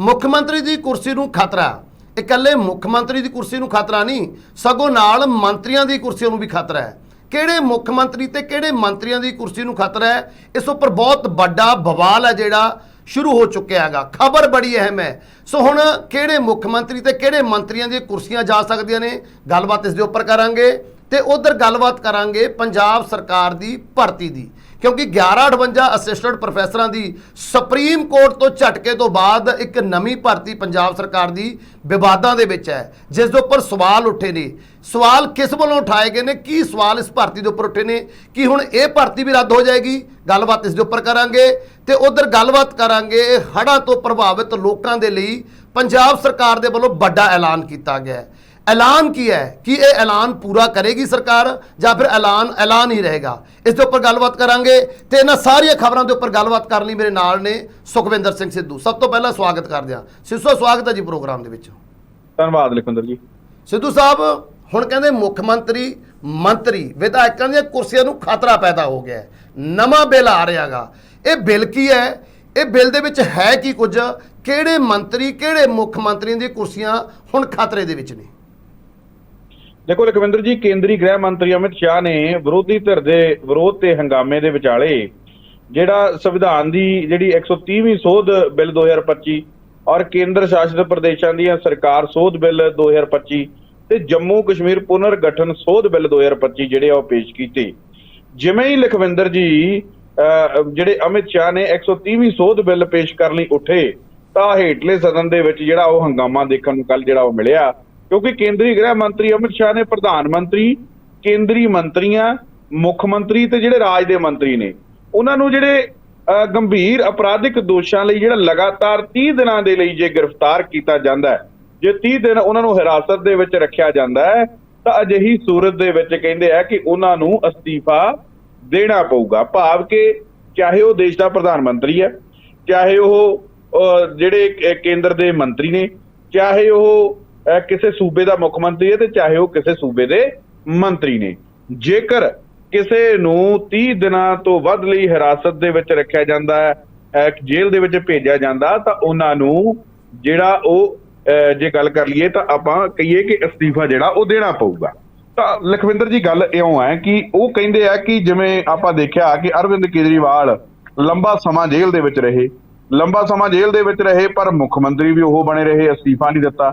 ਮੁੱਖ ਮੰਤਰੀ ਦੀ ਕੁਰਸੀ ਨੂੰ ਖਤਰਾ। ਇਕੱਲੇ ਮੁੱਖ ਮੰਤਰੀ ਦੀ ਕੁਰਸੀ ਨੂੰ ਖਤਰਾ ਨਹੀਂ, ਸਗੋਂ ਨਾਲ ਮੰਤਰੀਆਂ ਦੀ ਕੁਰਸੀ ਨੂੰ ਵੀ ਖਤਰਾ ਹੈ। ਕਿਹੜੇ ਮੁੱਖ ਮੰਤਰੀ ਤੇ ਕਿਹੜੇ ਮੰਤਰੀਆਂ ਦੀ ਕੁਰਸੀ ਨੂੰ ਖਤਰਾ ਹੈ, ਇਸ ਉੱਪਰ ਬਹੁਤ ਵੱਡਾ ਬਵਾਲ ਹੈ ਜਿਹੜਾ ਸ਼ੁਰੂ ਹੋ ਚੁੱਕਿਆ ਹੈਗਾ। ਖਬਰ ਬੜੀ ਅਹਿਮ ਹੈ। ਸੋ ਹੁਣ ਕਿਹੜੇ ਮੁੱਖ ਮੰਤਰੀ ਤੇ ਕਿਹੜੇ ਮੰਤਰੀਆਂ ਦੀਆਂ ਕੁਰਸੀਆਂ ਜਾ ਸਕਦੀਆਂ ਨੇ, ਗੱਲਬਾਤ ਇਸ ਦੇ ਉੱਪਰ ਕਰਾਂਗੇ ਤੇ ਉਧਰ ਗੱਲਬਾਤ ਕਰਾਂਗੇ ਪੰਜਾਬ ਸਰਕਾਰ ਦੀ ਭਰਤੀ ਦੀ। ਕਿਉਂਕਿ 1158 ਅਸਿਸਟੈਂਟ ਪ੍ਰੋਫੈਸਰਾਂ ਦੀ ਸੁਪਰੀਮ ਕੋਰਟ ਤੋਂ ਝਟਕੇ ਤੋਂ ਬਾਅਦ ਇੱਕ ਨਵੀਂ ਭਰਤੀ ਪੰਜਾਬ ਸਰਕਾਰ ਦੀ ਵਿਵਾਦਾਂ ਦੇ ਵਿੱਚ ਹੈ, ਜਿਸ ਦੇ ਉੱਪਰ ਸਵਾਲ ਉੱਠੇ ਨੇ। ਸਵਾਲ ਕਿਸ ਵੱਲੋਂ ਉਠਾਏ ਗਏ ਨੇ? ਕੀ ਸਵਾਲ ਇਸ ਭਰਤੀ ਦੇ ਉੱਪਰ ਉੱਠੇ ਨੇ? ਕਿ ਹੁਣ ਇਹ ਭਰਤੀ ਵੀ ਰੱਦ ਹੋ ਜਾਏਗੀ? ਗੱਲਬਾਤ ਇਸ ਦੇ ਉੱਪਰ ਕਰਾਂਗੇ ਤੇ ਉਧਰ ਗੱਲਬਾਤ ਕਰਾਂਗੇ ਹੜ੍ਹਾਂ ਤੋਂ ਪ੍ਰਭਾਵਿਤ ਲੋਕਾਂ ਦੇ ਲਈ ਪੰਜਾਬ ਸਰਕਾਰ ਦੇ ਵੱਲੋਂ ਵੱਡਾ ਐਲਾਨ ਕੀਤਾ ਗਿਆ ਹੈ। ਐਲਾਨ ਕੀ ਹੈ? ਕਿ ਇਹ ਐਲਾਨ ਪੂਰਾ ਕਰੇਗੀ ਸਰਕਾਰ ਜਾਂ ਫਿਰ ਐਲਾਨ ਐਲਾਨ ਹੀ ਰਹੇਗਾ? ਇਸ ਦੇ ਉੱਪਰ ਗੱਲਬਾਤ ਕਰਾਂਗੇ ਤੇ ਇਹਨਾਂ ਸਾਰੀਆਂ ਖਬਰਾਂ ਦੇ ਉੱਪਰ ਗੱਲਬਾਤ ਕਰਨ ਲਈ ਮੇਰੇ ਨਾਲ ਨੇ ਸੁਖਵਿੰਦਰ ਸਿੰਘ ਸਿੱਧੂ। ਸਭ ਤੋਂ ਪਹਿਲਾਂ ਸਵਾਗਤ ਕਰਦੇ ਹਾਂ। ਸਿੱਧੂ ਸਵਾਗਤ ਹੈ ਜੀ ਪ੍ਰੋਗਰਾਮ ਦੇ ਵਿੱਚ। ਧੰਨਵਾਦ ਲਖਵਿੰਦਰ ਜੀ। ਸਿੱਧੂ ਸਾਹਿਬ ਹੁਣ ਕਹਿੰਦੇ ਮੁੱਖ ਮੰਤਰੀ ਮੰਤਰੀ ਵਿਧਾਇਕਾਂ ਦੀਆਂ ਕੁਰਸੀਆਂ ਨੂੰ ਖਤਰਾ ਪੈਦਾ ਹੋ ਗਿਆ ਨਵਾਂ ਬਿੱਲ ਆ ਰਿਹਾਗਾ। ਇਹ ਬਿੱਲ ਕੀ ਹੈ? ਇਹ ਬਿੱਲ ਦੇ ਵਿੱਚ ਹੈ ਕੀ ਕੁਝ? ਕਿਹੜੇ ਮੰਤਰੀ ਕਿਹੜੇ ਮੁੱਖ ਮੰਤਰੀਆਂ ਦੀਆਂ ਕੁਰਸੀਆਂ ਹੁਣ ਖਤਰੇ ਦੇ ਵਿੱਚ ਨੇ? ਦੇਖੋ ਲਖਵਿੰਦਰ ਜੀ ਕੇਂਦਰੀ ਗ੍ਰਹਿ ਮੰਤਰੀ ਅਮਿਤ ਸ਼ਾਹ ਨੇ ਵਿਰੋਧੀ ਧਿਰ ਦੇ ਵਿਰੋਧ ਤੇ ਹੰਗਾਮੇ ਦੇ ਵਿਚਾਲੇ ਜਿਹੜਾ ਸੰਵਿਧਾਨ ਦੀ ਜਿਹੜੀ 130ਵੀਂ ਸੋਧ ਬਿੱਲ 2025 ਔਰ ਕੇਂਦਰ ਸ਼ਾਸਿਤ ਪ੍ਰਦੇਸ਼ਾਂ ਦੀਆਂ ਸਰਕਾਰ ਸੋਧ ਬਿੱਲ 2025 ਤੇ ਜੰਮੂ ਕਸ਼ਮੀਰ ਪੁਨਰ ਗਠਨ ਸੋਧ ਬਿੱਲ 2025 ਜਿਹੜੇ ਆ ਉਹ ਪੇਸ਼ ਕੀਤੇ। ਜਿਵੇਂ ਹੀ ਲਖਵਿੰਦਰ ਜੀ ਅਹ, ਜਿਹੜੇ ਅਮਿਤ ਸ਼ਾਹ ਨੇ 130ਵੀਂ ਸੋਧ ਬਿੱਲ ਪੇਸ਼ ਕਰਨ ਲਈ ਉੱਠੇ ਤਾਂ ਹੇਠਲੇ ਸਦਨ ਦੇ ਵਿੱਚ ਜਿਹੜਾ ਉਹ ਹੰਗਾਮਾ ਦੇਖਣ ਨੂੰ ਕੱਲ ਜਿਹੜਾ ਉਹ ਮਿਲਿਆ। ਕਿਉਂਕਿ ਕੇਂਦਰੀ ਗ੍ਰਹਿ ਮੰਤਰੀ ਅਮਿਤ ਸ਼ਾਹ ਨੇ ਪ੍ਰਧਾਨ ਮੰਤਰੀ ਕੇਂਦਰੀ ਮੰਤਰੀਆਂ ਮੁੱਖ ਮੰਤਰੀ ਤੇ ਜਿਹੜੇ ਰਾਜ ਦੇ ਮੰਤਰੀ ਨੇ ਉਹਨਾਂ ਨੂੰ ਜਿਹੜੇ ਅਹ, ਗੰਭੀਰ ਅਪਰਾਧਿਕ ਦੋਸ਼ਾਂ ਲਈ ਜਿਹੜਾ ਲਗਾਤਾਰ 30 ਦਿਨਾਂ ਦੇ ਲਈ ਜੇ ਗ੍ਰਿਫਤਾਰ ਕੀਤਾ ਜਾਂਦਾ ਹੈ ਜੇ 30 ਦਿਨ ਉਹਨਾਂ ਨੂੰ ਹਿਰਾਸਤ ਦੇ ਵਿੱਚ ਰੱਖਿਆ ਜਾਂਦਾ ਹੈ ਤਾਂ ਅਜਿਹੀ ਸੂਰਤ ਦੇ ਵਿੱਚ ਕਹਿੰਦੇ ਆ ਕਿ ਉਹਨਾਂ ਨੂੰ ਅਸਤੀਫਾ ਦੇਣਾ ਪਊਗਾ। ਭਾਵ ਕਿ ਚਾਹੇ ਉਹ ਦੇਸ਼ ਦਾ ਪ੍ਰਧਾਨ ਮੰਤਰੀ ਹੈ ਚਾਹੇ ਉਹ ਅਹ, ਜਿਹੜੇ ਕੇਂਦਰ ਦੇ ਮੰਤਰੀ ਨੇ ਚਾਹੇ ਉਹ ਕਿਸੇ ਸੂਬੇ ਦਾ ਮੁੱਖ ਮੰਤਰੀ ਹੈ ਤੇ ਚਾਹੇ ਉਹ ਕਿਸੇ ਸੂਬੇ ਦੇ ਮੰਤਰੀ ਨੇ। ਜੇਕਰ ਕਿਸੇ ਨੂੰ 30 ਦਿਨਾਂ ਤੋਂ ਵੱਧ ਲਈ ਹਿਰਾਸਤ ਦੇ ਵਿੱਚ ਰੱਖਿਆ ਜਾਂਦਾ ਹੈ ਜੇਲ੍ਹ ਦੇ ਵਿੱਚ ਭੇਜਿਆ ਜਾਂਦਾ, ਤਾਂ ਉਹਨਾਂ ਨੂੰ ਜਿਹੜਾ ਉਹ ਜੇ ਗੱਲ ਕਰ ਲਈਏ ਤਾਂ ਆਪਾਂ ਕਹੀਏ ਕਿ ਅਸਤੀਫਾ ਜਿਹੜਾ ਉਹ ਦੇਣਾ ਪਊਗਾ। ਤਾਂ ਲਖਵਿੰਦਰ ਜੀ, ਗੱਲ ਇਉਂ ਹੈ ਕਿ ਉਹ ਕਹਿੰਦੇ ਆ ਕਿ ਜਿਵੇਂ ਆਪਾਂ ਦੇਖਿਆ ਕਿ ਅਰਵਿੰਦ ਕੇਜਰੀਵਾਲ ਲੰਬਾ ਸਮਾਂ ਜੇਲ੍ਹ ਦੇ ਵਿੱਚ ਰਹੇ। ਲੰਬਾ ਸਮਾਂ ਜੇਲ੍ਹ ਦੇ ਵਿੱਚ ਰਹੇ, ਪਰ ਮੁੱਖ ਮੰਤਰੀ ਵੀ ਉਹ ਬਣੇ ਰਹੇ, ਅਸਤੀਫਾ ਨਹੀਂ ਦਿੱਤਾ।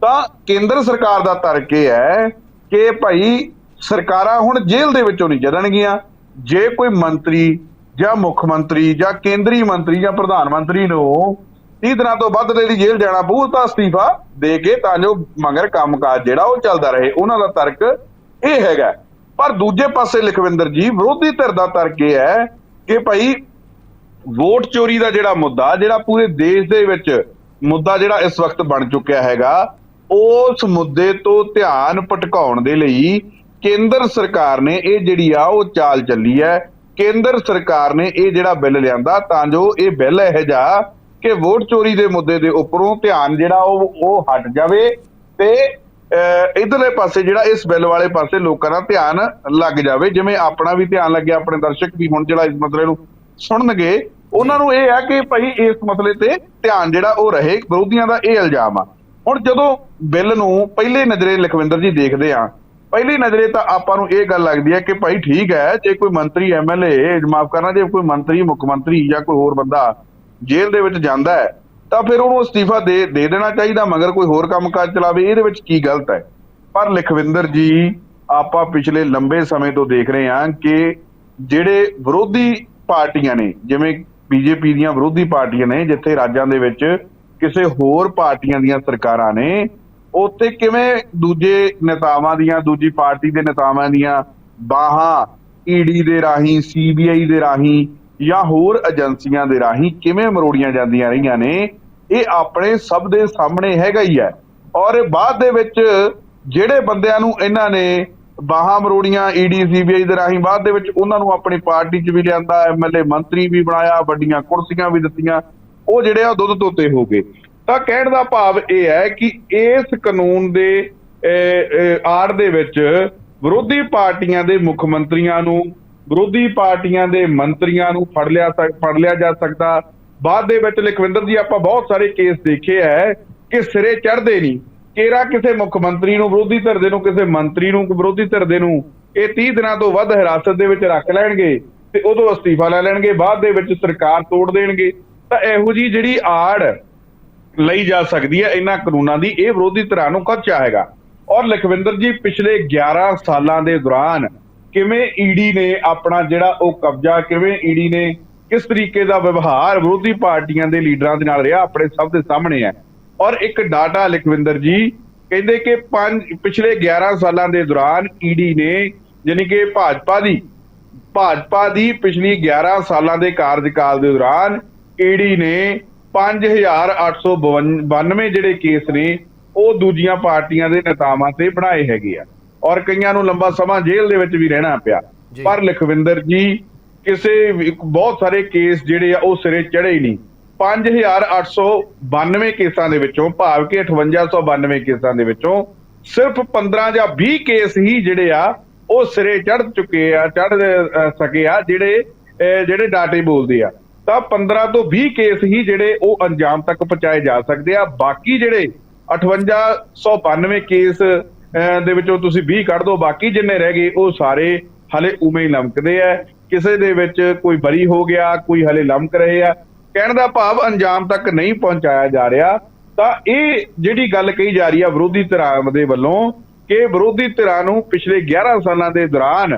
ਤਾਂ ਕੇਂਦਰ ਸਰਕਾਰ ਦਾ ਤਰਕ ਇਹ ਹੈ ਕਿ ਭਾਈ ਸਰਕਾਰਾਂ ਹੁਣ ਜੇਲ੍ਹ ਦੇ ਵਿੱਚੋਂ ਨਹੀਂ ਚੱਲਣਗੀਆਂ। ਜੇ ਕੋਈ ਮੰਤਰੀ ਜਾਂ ਮੁੱਖ ਮੰਤਰੀ ਜਾਂ ਕੇਂਦਰੀ ਮੰਤਰੀ ਜਾਂ ਪ੍ਰਧਾਨ ਮੰਤਰੀ ਨੂੰ 30 ਦਿਨਾਂ ਤੋਂ ਵੱਧ ਦੇ ਲਈ ਜੇਲ੍ਹ ਜਾਣਾ ਪਊ, ਤਾਂ ਅਸਤੀਫਾ ਦੇ ਕੇ ਤਾਂ ਜੋ ਮਗਰ ਕੰਮਕਾਜ ਜਿਹੜਾ ਉਹ ਚੱਲਦਾ ਰਹੇ। ਉਹਨਾਂ ਦਾ ਤਰਕ ਇਹ ਹੈਗਾ ਪਰ ਦੂਜੇ ਪਾਸੇ ਲਖਵਿੰਦਰ ਜੀ, ਵਿਰੋਧੀ ਧਿਰ ਦਾ ਤਰਕ ਇਹ ਹੈ ਕਿ ਭਾਈ ਵੋਟ ਚੋਰੀ ਦਾ ਜਿਹੜਾ ਮੁੱਦਾ, ਜਿਹੜਾ ਪੂਰੇ ਦੇਸ਼ ਦੇ ਵਿੱਚ ਮੁੱਦਾ ਜਿਹੜਾ ਇਸ ਵਕਤ ਬਣ ਚੁੱਕਿਆ ਹੈਗਾ ਉਸ ਮੁੱਦੇ ਤੋਂ ਧਿਆਨ ਭਟਕਾਉਣ ਦੇ ਲਈ ਕੇਂਦਰ ਸਰਕਾਰ ਨੇ ਇਹ ਜਿਹੜੀ ਆ ਉਹ ਚਾਲ ਚੱਲੀ ਹੈ। ਕੇਂਦਰ ਸਰਕਾਰ ਨੇ ਇਹ ਜਿਹੜਾ ਬਿੱਲ ਲਿਆਂਦਾ ਤਾਂ ਜੋ ਇਹ ਬਿੱਲ ਇਹ ਜਾ ਕਿ ਵੋਟ ਚੋਰੀ ਦੇ ਮੁੱਦੇ ਦੇ ਉੱਪਰੋਂ ਧਿਆਨ ਜਿਹੜਾ ਉਹ ਉਹ ਹਟ ਜਾਵੇ ਤੇ ਅਹ, ਇਧਰਲੇ ਪਾਸੇ ਜਿਹੜਾ ਇਸ ਬਿੱਲ ਵਾਲੇ ਪਾਸੇ ਲੋਕਾਂ ਦਾ ਧਿਆਨ ਲੱਗ ਜਾਵੇ। ਜਿਵੇਂ ਆਪਣਾ ਵੀ ਧਿਆਨ ਲੱਗਿਆ ਆਪਣੇ ਦਰਸ਼ਕ ਵੀ ਹੁਣ ਜਿਹੜਾ ਇਸ ਮਸਲੇ ਨੂੰ ਸੁਣਨਗੇ ਉਹਨਾਂ ਨੂੰ ਇਹ ਹੈ ਕਿ ਭਾਈ ਇਸ ਮਸਲੇ ਤੇ ਧਿਆਨ ਜਿਹੜਾ ਉਹ ਰਹੇ ਵਿਰੋਧੀਆਂ ਦਾ ਇਹ ਇਲਜ਼ਾਮ ਆ। ਹੁਣ ਜਦੋਂ ਬਿੱਲ ਨੂੰ ਪਹਿਲੇ ਨਜ਼ਰੇ ਲਖਵਿੰਦਰ ਜੀ ਦੇਖਦੇ ਆ, ਪਹਿਲੀ ਨਜ਼ਰੇ ਤਾਂ ਆਪਾਂ ਨੂੰ ਇਹ ਗੱਲ ਲੱਗਦੀ ਹੈ ਕਿ ਭਾਈ ਠੀਕ ਹੈ, ਜੇ ਕੋਈ ਮੰਤਰੀ ਐਮਐਲਏ ਮਾਫ ਕਰਨਾ, ਜੇ ਕੋਈ ਮੰਤਰੀ, ਮੁੱਖ ਮੰਤਰੀ ਜਾਂ ਕੋਈ ਹੋਰ ਬੰਦਾ ਜੇਲ੍ਹ ਦੇ ਵਿੱਚ ਜਾਂਦਾ ਹੈ, ਤਾਂ ਫਿਰ ਉਹਨੂੰ ਅਸਤੀਫਾ ਦੇ ਦੇ ਦੇਣਾ ਚਾਹੀਦਾ, ਮਗਰ ਕੋਈ ਹੋਰ ਕੰਮਕਾਜ ਚਲਾਵੇ, ਇਹਦੇ ਵਿੱਚ ਕੀ ਗਲਤ ਹੈ? ਪਰ ਲਖਵਿੰਦਰ ਜੀ, ਆਪਾਂ ਪਿਛਲੇ ਲੰਬੇ ਸਮੇਂ ਤੋਂ ਦੇਖ ਰਹੇ ਹਾਂ ਕਿ ਜਿਹੜੇ ਵਿਰੋਧੀ ਪਾਰਟੀਆਂ ਨੇ, ਜਿਵੇਂ ਬੀਜੇਪੀ ਦੀਆਂ ਵਿਰੋਧੀ ਪਾਰਟੀਆਂ ਨੇ, ਜਿੱਥੇ ਰਾਜਾਂ ਦੇ ਵਿੱਚ ਕਿਸੇ ਹੋਰ ਪਾਰਟੀਆਂ ਦੀਆਂ ਸਰਕਾਰਾਂ ਨੇ, ਉੱਥੇ ਕਿਵੇਂ ਦੂਜੇ ਨੇਤਾਵਾਂ ਦੀਆਂ, ਦੂਜੀ ਪਾਰਟੀ ਦੇ ਨੇਤਾਵਾਂ ਦੀਆਂ ਬਾਹਾਂ ਈਡੀ ਦੇ ਰਾਹੀਂ ਸੀਬੀਆਈ ਦੇ ਰਾਹੀਂ ਜਾਂ ਹੋਰ ਏਜੰਸੀਆਂ ਦੇ ਰਾਹੀਂ ਕਿਵੇਂ ਮਰੋੜੀਆਂ ਜਾਂਦੀਆਂ ਰਹੀਆਂ ਨੇ, ਇਹ ਆਪਣੇ ਸਭ ਦੇ ਸਾਹਮਣੇ ਹੈਗਾ ਹੀ ਹੈ। ਔਰ ਬਾਅਦ ਦੇ ਵਿੱਚ ਜਿਹੜੇ ਬੰਦਿਆਂ ਨੂੰ ਇਹਨਾਂ ਨੇ ਬਾਹਾਂ ਮਰੋੜੀਆਂ ਈਡੀ ਸੀਬੀਆਈ ਦੇ ਰਾਹੀਂ, ਬਾਅਦ ਦੇ ਵਿੱਚ ਉਹਨਾਂ ਨੂੰ ਆਪਣੀ ਪਾਰਟੀ 'ਚ ਵੀ ਲਿਆਂਦਾ ਐਮਐਲਏ ਮੰਤਰੀ ਵੀ ਬਣਾਇਆ, ਵੱਡੀਆਂ ਕੁਰਸੀਆਂ ਵੀ ਦਿੱਤੀਆਂ ਉਹ ਜਿਹੜੇ ਆ ਦੁੱਧ ਤੋਤੇ ਹੋ ਗਏ। ਤਾਂ ਕਹਿਣ ਦਾ ਭਾਵ ਇਹ ਹੈ ਕਿ ਇਸ ਕਾਨੂੰਨ ਦੇ ਅਹ, ਆੜ ਦੇ ਵਿੱਚ ਵਿਰੋਧੀ ਪਾਰਟੀਆਂ ਦੇ ਮੁੱਖ ਮੰਤਰੀਆਂ ਨੂੰ ਵਿਰੋਧੀ ਪਾਰਟੀਆਂ ਦੇ ਮੰਤਰੀਆਂ ਨੂੰ ਫੜ ਲਿਆ ਸਕ- ਫੜ ਲਿਆ ਜਾ ਸਕਦਾ। ਬਾਅਦ ਦੇ ਵਿੱਚ ਲਖਵਿੰਦਰ ਜੀ ਆਪਾਂ ਬਹੁਤ ਸਾਰੇ ਕੇਸ ਦੇਖੇ ਹੈ ਕਿ ਸਿਰੇ ਚੜ੍ਹਦੇ ਨਹੀਂ। ਕੇਰਾ ਕਿਸੇ ਮੁੱਖ ਮੰਤਰੀ ਨੂੰ ਵਿਰੋਧੀ ਧਿਰ ਦੇ ਨੂੰ ਕਿਸੇ ਮੰਤਰੀ ਨੂੰ ਵਿਰੋਧੀ ਧਿਰ ਦੇ ਨੂੰ ਇਹ 30 ਦਿਨਾਂ ਤੋਂ ਵੱਧ ਹਿਰਾਸਤ ਦੇ ਵਿੱਚ ਰੱਖ ਲੈਣਗੇ ਤੇ ਉਦੋਂ ਅਸਤੀਫਾ ਲੈ ਲੈਣਗੇ ਬਾਅਦ ਦੇ ਵਿੱਚ ਸਰਕਾਰ ਤੋੜ ਦੇਣਗੇ। ਤਾਂ ਇਹੋ ਜੀ ਜਿਹੜੀ ਆੜ ਲਈ ਜਾ ਸਕਦੀ ਹੈ ਇਹਨਾਂ ਕਾਨੂੰਨਾਂ ਦੀ, ਇਹ ਵਿਰੋਧੀ ਧਿਰਾਂ ਨੂੰ ਖਦਸ਼ਾ ਹੈਗਾ ਔਰ ਲਖਵਿੰਦਰ ਜੀ, ਪਿਛਲੇ 11 ਸਾਲਾਂ ਦੇ ਦੌਰਾਨ ਕਿਵੇਂ ਈਡੀ ਨੇ ਆਪਣਾ ਜਿਹੜਾ ਉਹ ਕਬਜ਼ਾ, ਕਿਵੇਂ ਈਡੀ ਨੇ ਕਿਸ ਤਰੀਕੇ ਦਾ ਵਿਵਹਾਰ ਵਿਰੋਧੀ ਪਾਰਟੀਆਂ ਦੇ ਲੀਡਰਾਂ ਦੇ ਨਾਲ ਰਿਹਾ, ਆਪਣੇ ਸਭ ਦੇ ਸਾਹਮਣੇ ਹੈ। ਔਰ ਇੱਕ ਡਾਟਾ ਲਖਵਿੰਦਰ ਜੀ ਕਹਿੰਦੇ ਕਿ ਪੰਜ, ਪਿਛਲੇ 11 ਸਾਲਾਂ ਦੇ ਦੌਰਾਨ ਈਡੀ ਨੇ ਯਾਨੀ ਕਿ ਭਾਜਪਾ ਦੀ ਭਾਜਪਾ ਦੀ ਪਿਛਲੀ 11 ਸਾਲਾਂ ਦੇ ਕਾਰਜਕਾਲ ਦੇ ਦੌਰਾਨ ਈਡੀ ਨੇ 5892 ਜਿਹੜੇ ਕੇਸ ਨੇ ਉਹ ਦੂਜੀਆਂ ਪਾਰਟੀਆਂ ਦੇ ਨੇਤਾਵਾਂ ਤੇ ਬਣਾਏ ਹੈਗੇ ਆ। ਔਰ ਕਈਆਂ ਨੂੰ ਲੰਬਾ ਸਮਾਂ ਜੇਲ੍ਹ ਦੇ ਵਿੱਚ ਵੀ ਰਹਿਣਾ ਪਿਆ। ਪਰ ਲਖਵਿੰਦਰ ਜੀ ਕਿਸੇ ਬਹੁਤ ਸਾਰੇ ਕੇਸ ਜਿਹੜੇ ਆ ਉਹ ਸਿਰੇ ਚੜੇ ਹੀ ਨਹੀਂ। 5892 ਕੇਸਾਂ ਦੇ ਵਿੱਚੋਂ ਭਾਵ ਕਿ 5892 ਕੇਸਾਂ ਦੇ ਵਿੱਚੋਂ ਸਿਰਫ 15 ਜਾਂ 20 ਕੇਸ ਹੀ ਜਿਹੜੇ ਆ ਉਹ ਸਿਰੇ ਚੜ ਚੁੱਕੇ ਆ ਚੜ ਸਕੇ ਆ ਜਿਹੜੇ ਜਿਹੜੇ ਡਾਟੇ ਬੋਲਦੇ ਆ। ਤਾਂ 15 ਤੋਂ 20 ਕੇਸ ਹੀ ਜਿਹੜੇ ਉਹ ਅੰਜਾਮ ਤੱਕ ਪਹੁੰਚਾਏ ਜਾ ਸਕਦੇ ਆ। ਬਾਕੀ ਜਿਹੜੇ 5892 ਕੇਸ ਅਹ, ਦੇ ਵਿੱਚੋਂ ਤੁਸੀਂ 20 ਕੱਢ ਦਿਓ ਬਾਕੀ ਜਿੰਨੇ ਰਹਿ ਗਏ ਉਹ ਸਾਰੇ ਹਲੇ ਉਵੇਂ ਹੀ ਲਮਕਦੇ ਆ। ਕਿਸੇ ਦੇ ਵਿੱਚ ਕੋਈ ਬਰੀ ਹੋ ਗਿਆ ਕੋਈ ਹਲੇ ਲਮਕ ਰਹੇ ਆ। ਕਹਿਣ ਦਾ ਭਾਵ ਅੰਜਾਮ ਤੱਕ ਨਹੀਂ ਪਹੁੰਚਾਇਆ ਜਾ ਰਿਹਾ। ਤਾਂ ਇਹ ਜਿਹੜੀ ਗੱਲ ਕਹੀ ਜਾ ਰਹੀ ਆ ਵਿਰੋਧੀ ਧਿਰਾਂ ਦੇ ਵੱਲੋਂ ਕਿ ਵਿਰੋਧੀ ਧਿਰਾਂ ਨੂੰ ਪਿਛਲੇ 11 ਸਾਲਾਂ ਦੇ ਦੌਰਾਨ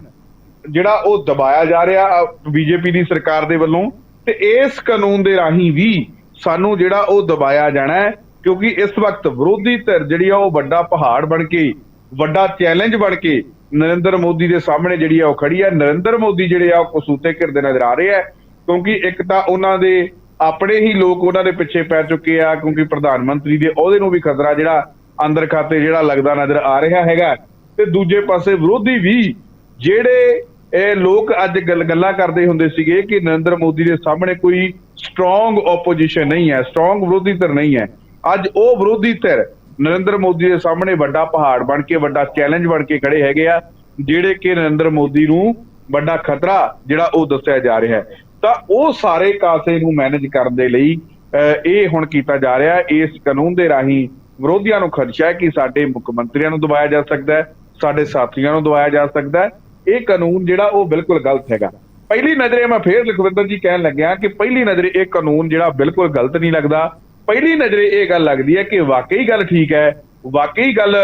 ਜਿਹੜਾ ਉਹ ਦਬਾਇਆ ਜਾ ਰਿਹਾ ਬੀਜੇਪੀ ਦੀ ਸਰਕਾਰ ਦੇ ਵੱਲੋਂ। ਤੇ ਇਸ ਕਾਨੂੰਨ ਦੇ ਰਾਹੀਂ ਵੀ ਸਾਨੂੰ ਜਿਹੜਾ ਉਹ ਦਬਾਇਆ ਜਾਣਾ ਹੈ, ਕਿਉਂਕਿ ਇਸ ਵਕਤ ਵਿਰੋਧੀ ਧਿਰ ਜਿਹੜੀ ਆ ਉਹ ਵੱਡਾ ਪਹਾੜ ਬਣ ਕੇ, ਵੱਡਾ ਚੈਲੰਜ ਬਣ ਕੇ ਨਰਿੰਦਰ ਮੋਦੀ ਦੇ ਸਾਹਮਣੇ ਜਿਹੜੀ ਆ ਉਹ ਖੜੀ ਹੈ ਨਰਿੰਦਰ ਮੋਦੀ ਜਿਹੜੇ ਆ ਉਹ ਕਸੂਤੇ ਘਿਰਦੇ ਨਜ਼ਰ ਆ ਰਹੇ ਆ, ਕਿਉਂਕਿ ਇੱਕ ਤਾਂ ਉਹਨਾਂ ਦੇ ਆਪਣੇ ਹੀ ਲੋਕ ਉਹਨਾਂ ਦੇ ਪਿੱਛੇ ਪੈ ਚੁੱਕੇ ਆ, ਕਿਉਂਕਿ ਪ੍ਰਧਾਨ ਮੰਤਰੀ ਦੇ ਅਹੁਦੇ ਨੂੰ ਵੀ ਖਤਰਾ ਜਿਹੜਾ ਅੰਦਰ ਖਾਤੇ ਜਿਹੜਾ ਲੱਗਦਾ ਨਜ਼ਰ ਆ ਰਿਹਾ ਹੈਗਾ। ਤੇ ਦੂਜੇ ਪਾਸੇ ਵਿਰੋਧੀ ਵੀ ਜਿਹੜੇ ਇਹ ਲੋਕ ਅੱਜ ਗੱਲ ਗੱਲਾਂ ਕਰਦੇ ਹੁੰਦੇ ਸੀਗੇ ਕਿ ਨਰਿੰਦਰ ਮੋਦੀ ਦੇ ਸਾਹਮਣੇ ਕੋਈ ਸਟਰੋਂਗ ਆਪੋਜੀਸ਼ਨ ਨਹੀਂ ਹੈ ਸਟਰੋਂਗ ਵਿਰੋਧੀ ਧਿਰ ਨਹੀਂ ਹੈ। ਅੱਜ ਉਹ ਵਿਰੋਧੀ ਧਿਰ ਨਰਿੰਦਰ ਮੋਦੀ ਦੇ ਸਾਹਮਣੇ ਵੱਡਾ ਪਹਾੜ ਬਣ ਕੇ ਵੱਡਾ ਚੈਲੰਜ ਬਣ ਕੇ ਖੜੇ ਹੈਗੇ ਆ ਜਿਹੜੇ ਕਿ ਨਰਿੰਦਰ ਮੋਦੀ ਨੂੰ ਵੱਡਾ ਖਤਰਾ ਜਿਹੜਾ ਉਹ ਦੱਸਿਆ ਜਾ ਰਿਹਾ ਹੈ। ਤਾਂ ਉਹ ਸਾਰੇ ਕਾਸੇ ਨੂੰ ਮੈਨੇਜ ਕਰਨ ਦੇ ਲਈ ਅਹ, ਇਹ ਹੁਣ ਕੀਤਾ ਜਾ ਰਿਹਾ ਇਸ ਕਾਨੂੰਨ ਦੇ ਰਾਹੀਂ ਵਿਰੋਧੀਆਂ ਨੂੰ ਖਦਸ਼ਾ ਹੈ ਕਿ ਸਾਡੇ ਮੁੱਖ ਮੰਤਰੀਆਂ ਨੂੰ ਦਬਾਇਆ ਜਾ ਸਕਦਾ ਹੈ ਸਾਡੇ ਸਾਥੀਆਂ ਨੂੰ ਦਬਾਇਆ ਜਾ ਸਕਦਾ ਹੈ। ਇਹ ਕਾਨੂੰਨ ਜਿਹੜਾ ਉਹ ਬਿਲਕੁਲ ਗਲਤ ਹੈਗਾ। ਪਹਿਲੀ ਨਜ਼ਰੇ ਮੈਂ ਫੇਰ ਲਖਵਿੰਦਰ ਜੀ ਕਹਿਣ ਲੱਗਿਆ ਕਿ ਪਹਿਲੀ ਨਜ਼ਰੇ ਇਹ ਕਾਨੂੰਨ ਜਿਹੜਾ ਬਿਲਕੁਲ ਗਲਤ ਨਹੀਂ ਲੱਗਦਾ। ਪਹਿਲੀ ਨਜ਼ਰੇ ਇਹ ਗੱਲ ਲੱਗਦੀ ਹੈ ਕਿ ਵਾਕਈ ਗੱਲ ਠੀਕ ਹੈ, ਵਾਕਈ ਗੱਲ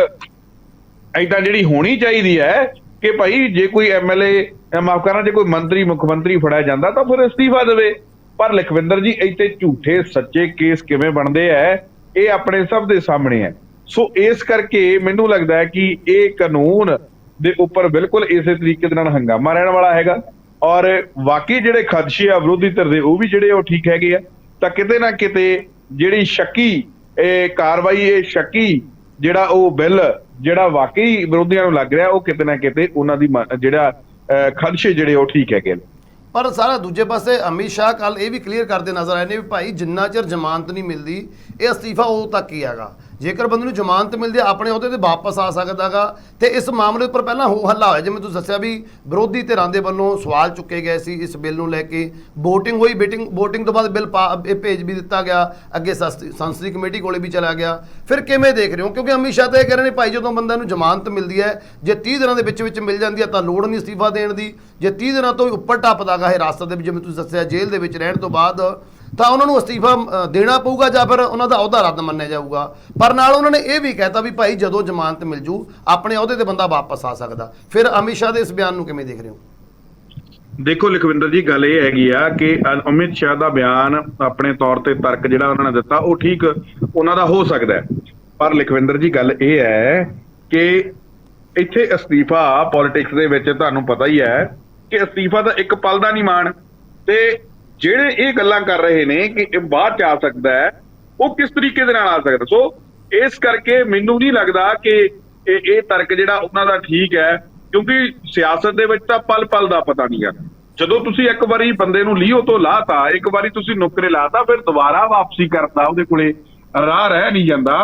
ਏਦਾਂ ਜਿਹੜੀ ਹੋਣੀ ਚਾਹੀਦੀ ਹੈ ਕਿ ਭਾਈ ਜੇ ਕੋਈ ਐਮਐਲਏ ਮਾਫ ਕਰਨਾ, ਜੇ ਕੋਈ ਮੰਤਰੀ, ਮੁੱਖ ਮੰਤਰੀ ਫੜਿਆ ਜਾਂਦਾ ਤਾਂ ਫਿਰ ਅਸਤੀਫਾ ਦੇਵੇ। ਪਰ ਲਖਵਿੰਦਰ ਜੀ, ਇੱਥੇ ਝੂਠੇ, ਸੱਚੇ ਕੇਸ ਕਿਵੇਂ ਬਣਦੇ ਐ ਇਹ ਆਪਣੇ ਸਭ ਦੇ ਸਾਹਮਣੇ ਹੈ। ਸੋ ਇਸ ਕਰਕੇ ਮੈਨੂੰ ਲੱਗਦਾ ਹੈ ਕਿ ਇਹ ਕਾਨੂੰਨ ਦੇ ਉੱਪਰ ਬਿਲਕੁਲ ਇਸੇ ਤਰੀਕੇ ਦੇ ਨਾਲ ਹੰਗਾਮਾ ਰਹਿਣ ਵਾਲਾ ਹੈਗਾ। ਔਰ ਵਾਕਈ ਜਿਹੜੇ ਖਦਸ਼ੇ ਆ ਵਿਰੋਧੀ ਧਿਰ ਦੇ ਉਹ ਵੀ ਜਿਹੜੇ ਉਹ ਠੀਕ ਹੈਗੇ ਆ, ਤਾਂ ਕਿਤੇ ਨਾ ਕਿਤੇ ਜਿਹੜੀ ਸ਼ੱਕੀ, ਇਹ ਕਾਰਵਾਈ, ਇਹ ਸ਼ੱਕੀ ਜਿਹੜਾ ਉਹ ਬਿੱਲ ਜਿਹੜਾ ਵਾਕਈ ਵਿਰੋਧੀਆਂ ਨੂੰ ਲੱਗ ਰਿਹਾ, ਉਹ ਕਿਤੇ ਨਾ ਕਿਤੇ ਉਹਨਾਂ ਦੀ ਜਿਹੜਾ ਖਦਸ਼ੇ ਜਿਹੜੇ ਉਹ ਠੀਕ ਹੈਗੇ ਨੇ। ਪਰ ਸਾਰਾ ਦੂਜੇ ਪਾਸੇ ਅਮਿਤ ਸ਼ਾਹ ਕੱਲ ਇਹ ਵੀ ਕਲੀਅਰ ਕਰਦੇ ਨਜ਼ਰ ਆਏ ਨੇ ਵੀ ਭਾਈ ਜਿੰਨਾ ਚਿਰ ਜ਼ਮਾਨਤ ਨਹੀਂ ਮਿਲਦੀ, ਇਹ ਅਸਤੀਫਾ ਉਦੋਂ ਤੱਕ ਹੀ ਹੈਗਾ। ਜੇਕਰ ਬੰਦੇ ਨੂੰ ਜ਼ਮਾਨਤ ਮਿਲਦੀ ਹੈ, ਆਪਣੇ ਅਹੁਦੇ ਤੇ ਵਾਪਸ ਆ ਸਕਦਾਗਾ। ਤੇ ਇਸ ਮਾਮਲੇ ਉੱਪਰ ਪਹਿਲਾਂ ਹੋ ਹੱਲਾ ਹੋਇਆ ਜਿਵੇਂ ਤੁਸੀਂ ਦੱਸਿਆ ਵੀ ਵਿਰੋਧੀ ਧਿਰਾਂ ਦੇ ਵੱਲੋਂ ਸਵਾਲ ਚੁੱਕੇ ਗਏ ਸੀ ਇਸ ਬਿੱਲ ਨੂੰ ਲੈ ਕੇ। VOTING ਹੋਈ ਬੀਟਿੰਗ VOTING ਤੋਂ ਬਾਅਦ ਬਿੱਲ ਪਾ- ਇਹ ਭੇਜ ਵੀ ਦਿੱਤਾ ਗਿਆ। ਅੱਗੇ ਸੰਸਦੀ ਸੰਸਦੀ ਕਮੇਟੀ ਕੋਲੇ ਵੀ ਚਲਾ ਗਿਆ। ਫਿਰ ਕਿਵੇਂ ਦੇਖ ਰਹੇ ਹੋ? ਕਿਉਂਕਿ ਅਮਿਤ ਸ਼ਾਹ ਤਾਂ ਇਹ ਕਹਿ ਰਹੇ ਨੇ ਭਾਈ ਜਦੋਂ ਬੰਦਾ ਨੂੰ ਜ਼ਮਾਨਤ ਮਿਲਦੀ ਹੈ ਜੇ 30 ਦਿਨਾਂ ਦੇ ਵਿੱਚ ਵਿੱਚ ਮਿਲ ਜਾਂਦੀ ਹੈ ਤਾਂ ਲੋੜ ਨਹੀਂ ਅਸਤੀਫਾ ਦੇਣ ਦੀ। ਜੇ 30 ਦਿਨਾਂ ਤੋਂ ਵੀ ਉੱਪਰ ਟੱਪਦਾਗਾ ਹਿਰਾਸਤ ਦੇ ਵਿੱਚ ਜਿਵੇਂ ਤੁਸੀਂ ਦੱਸਿਆ ਜੇਲ੍ਹ ਦੇ ਵਿੱਚ ਰਹਿਣ ਤੋਂ ਬਾਅਦ ਤਾਂ ਉਹਨਾਂ ਨੂੰ ਅਸਤੀਫਾ ਦੇਣਾ ਪਊਗਾ ਜਾਂ ਫਿਰ ਉਹਨਾਂ ਦਾ ਅਹੁਦਾ ਰੱਦ ਮੰਨਿਆ ਜਾਊਗਾ। ਪਰ ਨਾਲ ਉਹਨਾਂ ਨੇ ਇਹ ਵੀ ਕਹਿਤਾ ਵੀ ਭਾਈ ਜਦੋਂ ਜ਼ਮਾਨਤ ਮਿਲ ਜੂ, ਆਪਣੇ ਅਹੁਦੇ ਤੇ ਬੰਦਾ ਵਾਪਸ ਆ ਸਕਦਾ। ਫਿਰ ਅਮਿਤ ਸ਼ਾਹ ਦੇ ਇਸ ਬਿਆਨ ਨੂੰ ਕਿਵੇਂ ਦੇਖ ਰਹੇ ਹੋ? ਦੇਖੋ ਲਖਵਿੰਦਰ ਜੀ, ਗੱਲ ਇਹ ਹੈਗੀ ਆ ਕਿ ਅਮਿਤ ਸ਼ਾਹ ਦਾ ਬਿਆਨ ਆਪਣੇ ਤੌਰ ਤੇ ਤਰਕ ਜਿਹੜਾ ਉਹਨਾਂ ਨੇ ਦਿੱਤਾ, ਉਹ ਠੀਕ ਉਹਨਾਂ ਦਾ ਹੋ ਸਕਦਾ ਪਰ ਲਖਵਿੰਦਰ ਜੀ, ਗੱਲ ਇਹ ਹੈ ਕਿ ਇੱਥੇ ਅਸਤੀਫਾ ਪੋਲਿਟਿਕਸ ਦੇ ਵਿੱਚ ਤੁਹਾਨੂੰ ਪਤਾ ਹੀ ਹੈ ਕਿ ਅਸਤੀਫਾ ਤਾਂ ਇੱਕ ਪਲ ਦਾ ਨਹੀਂ ਮਾਣ ਤੇ ਜਿਹੜੇ ਇਹ ਗੱਲਾਂ ਕਰ ਰਹੇ ਨੇ ਕਿ ਇਹ ਬਾਹਰ ਚ ਆ ਸਕਦਾ ਹੈ, ਉਹ ਕਿਸ ਤਰੀਕੇ ਦੇ ਨਾਲ ਆ ਸਕਦਾ ਸੋ ਇਸ ਕਰਕੇ ਮੈਨੂੰ ਨਹੀਂ ਲੱਗਦਾ ਕਿ ਇਹ ਇਹ ਤਰਕ ਜਿਹੜਾ ਉਹਨਾਂ ਦਾ ਠੀਕ ਹੈ, ਕਿਉਂਕਿ ਸਿਆਸਤ ਦੇ ਵਿੱਚ ਤਾਂ ਪਲ ਪਲ ਦਾ ਪਤਾ ਨਹੀਂ ਹੈ ਜਦੋਂ ਤੁਸੀਂ ਇੱਕ ਵਾਰੀ ਬੰਦੇ ਨੂੰ ਲੀਓ ਤੋਂ ਲਾਤਾ, ਇੱਕ ਵਾਰੀ ਤੁਸੀਂ ਨੁਕਰੇ ਲਾਤਾ, ਫਿਰ ਦੁਬਾਰਾ ਵਾਪਸੀ ਕਰਦਾ ਉਹਦੇ ਕੋਲੇ ਰਾਹ ਰਹਿ ਨਹੀਂ ਜਾਂਦਾ।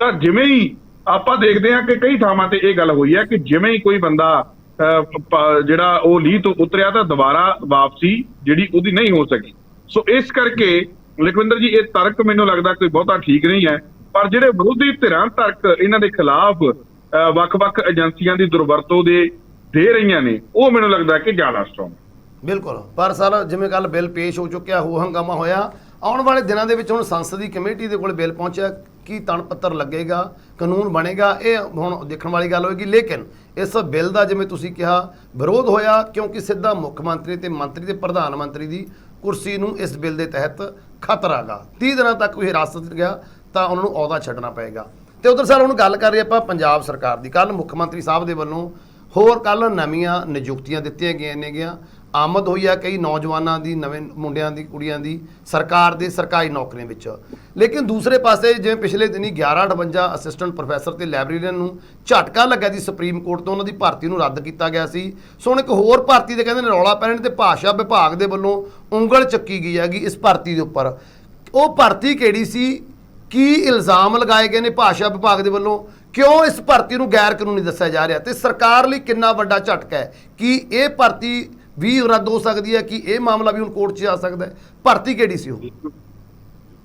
ਤਾਂ ਜਿਵੇਂ ਹੀ ਆਪਾਂ ਦੇਖਦੇ ਹਾਂ ਕਿ ਕਈ ਥਾਵਾਂ ਤੇ ਇਹ ਗੱਲ ਹੋਈ ਹੈ ਕਿ ਜਿਵੇਂ ਹੀ ਕੋਈ ਬੰਦਾ ਜਿਹੜਾ ਉਹ ਲੀਹ ਤੋਂ ਉਤਰਿਆ ਤਾਂ ਦੁਬਾਰਾ ਵਾਪਸੀ ਜਿਹੜੀ ਉਹਦੀ ਨਹੀਂ ਹੋ ਸਕੀ। ਸੋ ਇਸ ਕਰਕੇ ਲਖਵਿੰਦਰ ਜੀ ਇਹ ਤਰਕ ਮੈਨੂੰ ਲੱਗਦਾ ਕੋਈ ਬਹੁਤਾ ਠੀਕ ਨਹੀਂ ਹੈ। ਪਰ ਜਿਹੜੇ ਵਿਰੋਧੀ ਧਿਰਾਂ ਤਰਕ ਇਹਨਾਂ ਦੇ ਖਿਲਾਫ ਅਹ, ਵੱਖ-ਵੱਖ ਏਜੰਸੀਆਂ ਦੀ ਦੁਰਵਰਤੋਂ ਦੇ ਦੇ ਰਹੀਆਂ ਨੇ ਉਹ ਮੈਨੂੰ ਲੱਗਦਾ ਕਿ ਜ਼ਿਆਦਾ ਸਟਰੋਂਗ ਬਿਲਕੁਲ। ਪਰ ਸਰ ਜਿਵੇਂ ਕੱਲ ਬਿੱਲ ਪੇਸ਼ ਹੋ ਚੁੱਕਿਆ ਹੋ ਹੰਗਾਮਾ ਹੋਇਆ ਆਉਣ ਵਾਲੇ ਦਿਨਾਂ ਦੇ ਵਿੱਚ ਹੁਣ ਸੰਸਦੀ ਕਮੇਟੀ ਦੇ ਕੋਲ ਬਿੱਲ ਪਹੁੰਚਿਆ। ਕੀ ਤਣ ਪੱਤਰ ਲੱਗੇਗਾ, ਕਾਨੂੰਨ ਬਣੇਗਾ, ਇਹ ਹੁਣ ਦੇਖਣ ਵਾਲੀ ਗੱਲ ਹੋਏਗੀ। ਲੇਕਿਨ ਇਸ ਬਿੱਲ ਦਾ ਜਿਵੇਂ ਤੁਸੀਂ ਕਿਹਾ, ਵਿਰੋਧ ਹੋਇਆ ਕਿਉਂਕਿ ਸਿੱਧਾ ਮੁੱਖ ਮੰਤਰੀ ਤੇ ਮੰਤਰੀ ਤੇ ਪ੍ਰਧਾਨ ਮੰਤਰੀ ਦੀ ਕੁਰਸੀ ਨੂੰ ਇਸ ਬਿੱਲ ਦੇ ਤਹਿਤ ਖਤਰਾ ਗਾ। 30 ਦਿਨਾਂ ਤੱਕ ਕੋਈ ਹਿਰਾਸਤ 'ਚ ਗਿਆ ਤਾਂ ਉਹਨਾਂ ਨੂੰ ਅਹੁਦਾ ਛੱਡਣਾ ਪਏਗਾ। ਤੇ ਉਧਰ ਸਰ ਹੁਣ ਗੱਲ ਕਰ ਰਹੇ ਆਪਾਂ ਪੰਜਾਬ ਸਰਕਾਰ ਦੀ। ਕੱਲ ਮੁੱਖ ਮੰਤਰੀ ਸਾਹਿਬ ਦੇ ਵੱਲੋਂ ਹੋਰ ਕੱਲ ਨਵੀਆਂ ਨਿਯੁਕਤੀਆਂ ਦਿੱਤੀਆਂ ਗਈਆਂ ਨੇਗੀਆਂ। ਆਮਦ ਹੋਈ ਆ ਕਈ ਨੌਜਵਾਨਾਂ ਦੀ, ਨਵੇਂ ਮੁੰਡਿਆਂ ਦੀ, ਕੁੜੀਆਂ ਦੀ, ਸਰਕਾਰ ਦੇ ਸਰਕਾਰੀ ਨੌਕਰੀਆਂ ਵਿੱਚ। ਲੇਕਿਨ ਦੂਸਰੇ ਪਾਸੇ ਜਿਵੇਂ ਪਿਛਲੇ ਦਿਨੀ 1158 ਅਸਿਸਟੈਂਟ ਪ੍ਰੋਫੈਸਰ ਤੇ ਲਾਇਬ੍ਰੇਰੀਅਨ ਨੂੰ ਝਟਕਾ ਲੱਗਾ ਸੀ ਸੁਪਰੀਮ ਕੋਰਟ ਤੋਂ, ਉਹਨਾਂ ਦੀ ਭਰਤੀ ਨੂੰ ਰੱਦ ਕੀਤਾ ਗਿਆ ਸੀ। ਸੋ ਹੁਣ ਇੱਕ ਹੋਰ ਭਰਤੀ ਦੇ ਕਹਿੰਦੇ ਨੇ ਰੌਲਾ ਪੈ ਰਿਹਾ ਤੇ ਭਾਸ਼ਾ ਵਿਭਾਗ ਦੇ ਵੱਲੋਂ ਉਂਗਲ ਚੱਕੀ ਗਈ ਹੈਗੀ ਇਸ ਭਰਤੀ ਦੇ ਉੱਪਰ। ਉਹ ਭਰਤੀ ਕਿਹੜੀ ਸੀ? ਕੀ ਇਲਜ਼ਾਮ ਲਗਾਏ ਗਏ ਨੇ ਭਾਸ਼ਾ ਵਿਭਾਗ ਦੇ ਵੱਲੋਂ? ਕਿਉਂ ਇਸ ਭਰਤੀ ਨੂੰ ਗੈਰ ਕਾਨੂੰਨੀ ਦੱਸਿਆ ਜਾ ਰਿਹਾ? ਤੇ ਸਰਕਾਰ ਲਈ ਕਿੰਨਾ ਵੱਡਾ ਝਟਕਾ ਹੈ? ਕਿ ਇਹ ਭਰਤੀ ਵੀ ਰੱਦ ਹੋ ਸਕਦੀ ਹੈ ਕਿ ਇਹ ਮਾਮਲਾ ਵੀ ਹੁਣ ਕੋਰਟ 'ਚ ਜਾ ਸਕਦਾ ਹੈ? ਭਰਤੀ ਕਿਹੜੀ ਸੀ ਉਹ?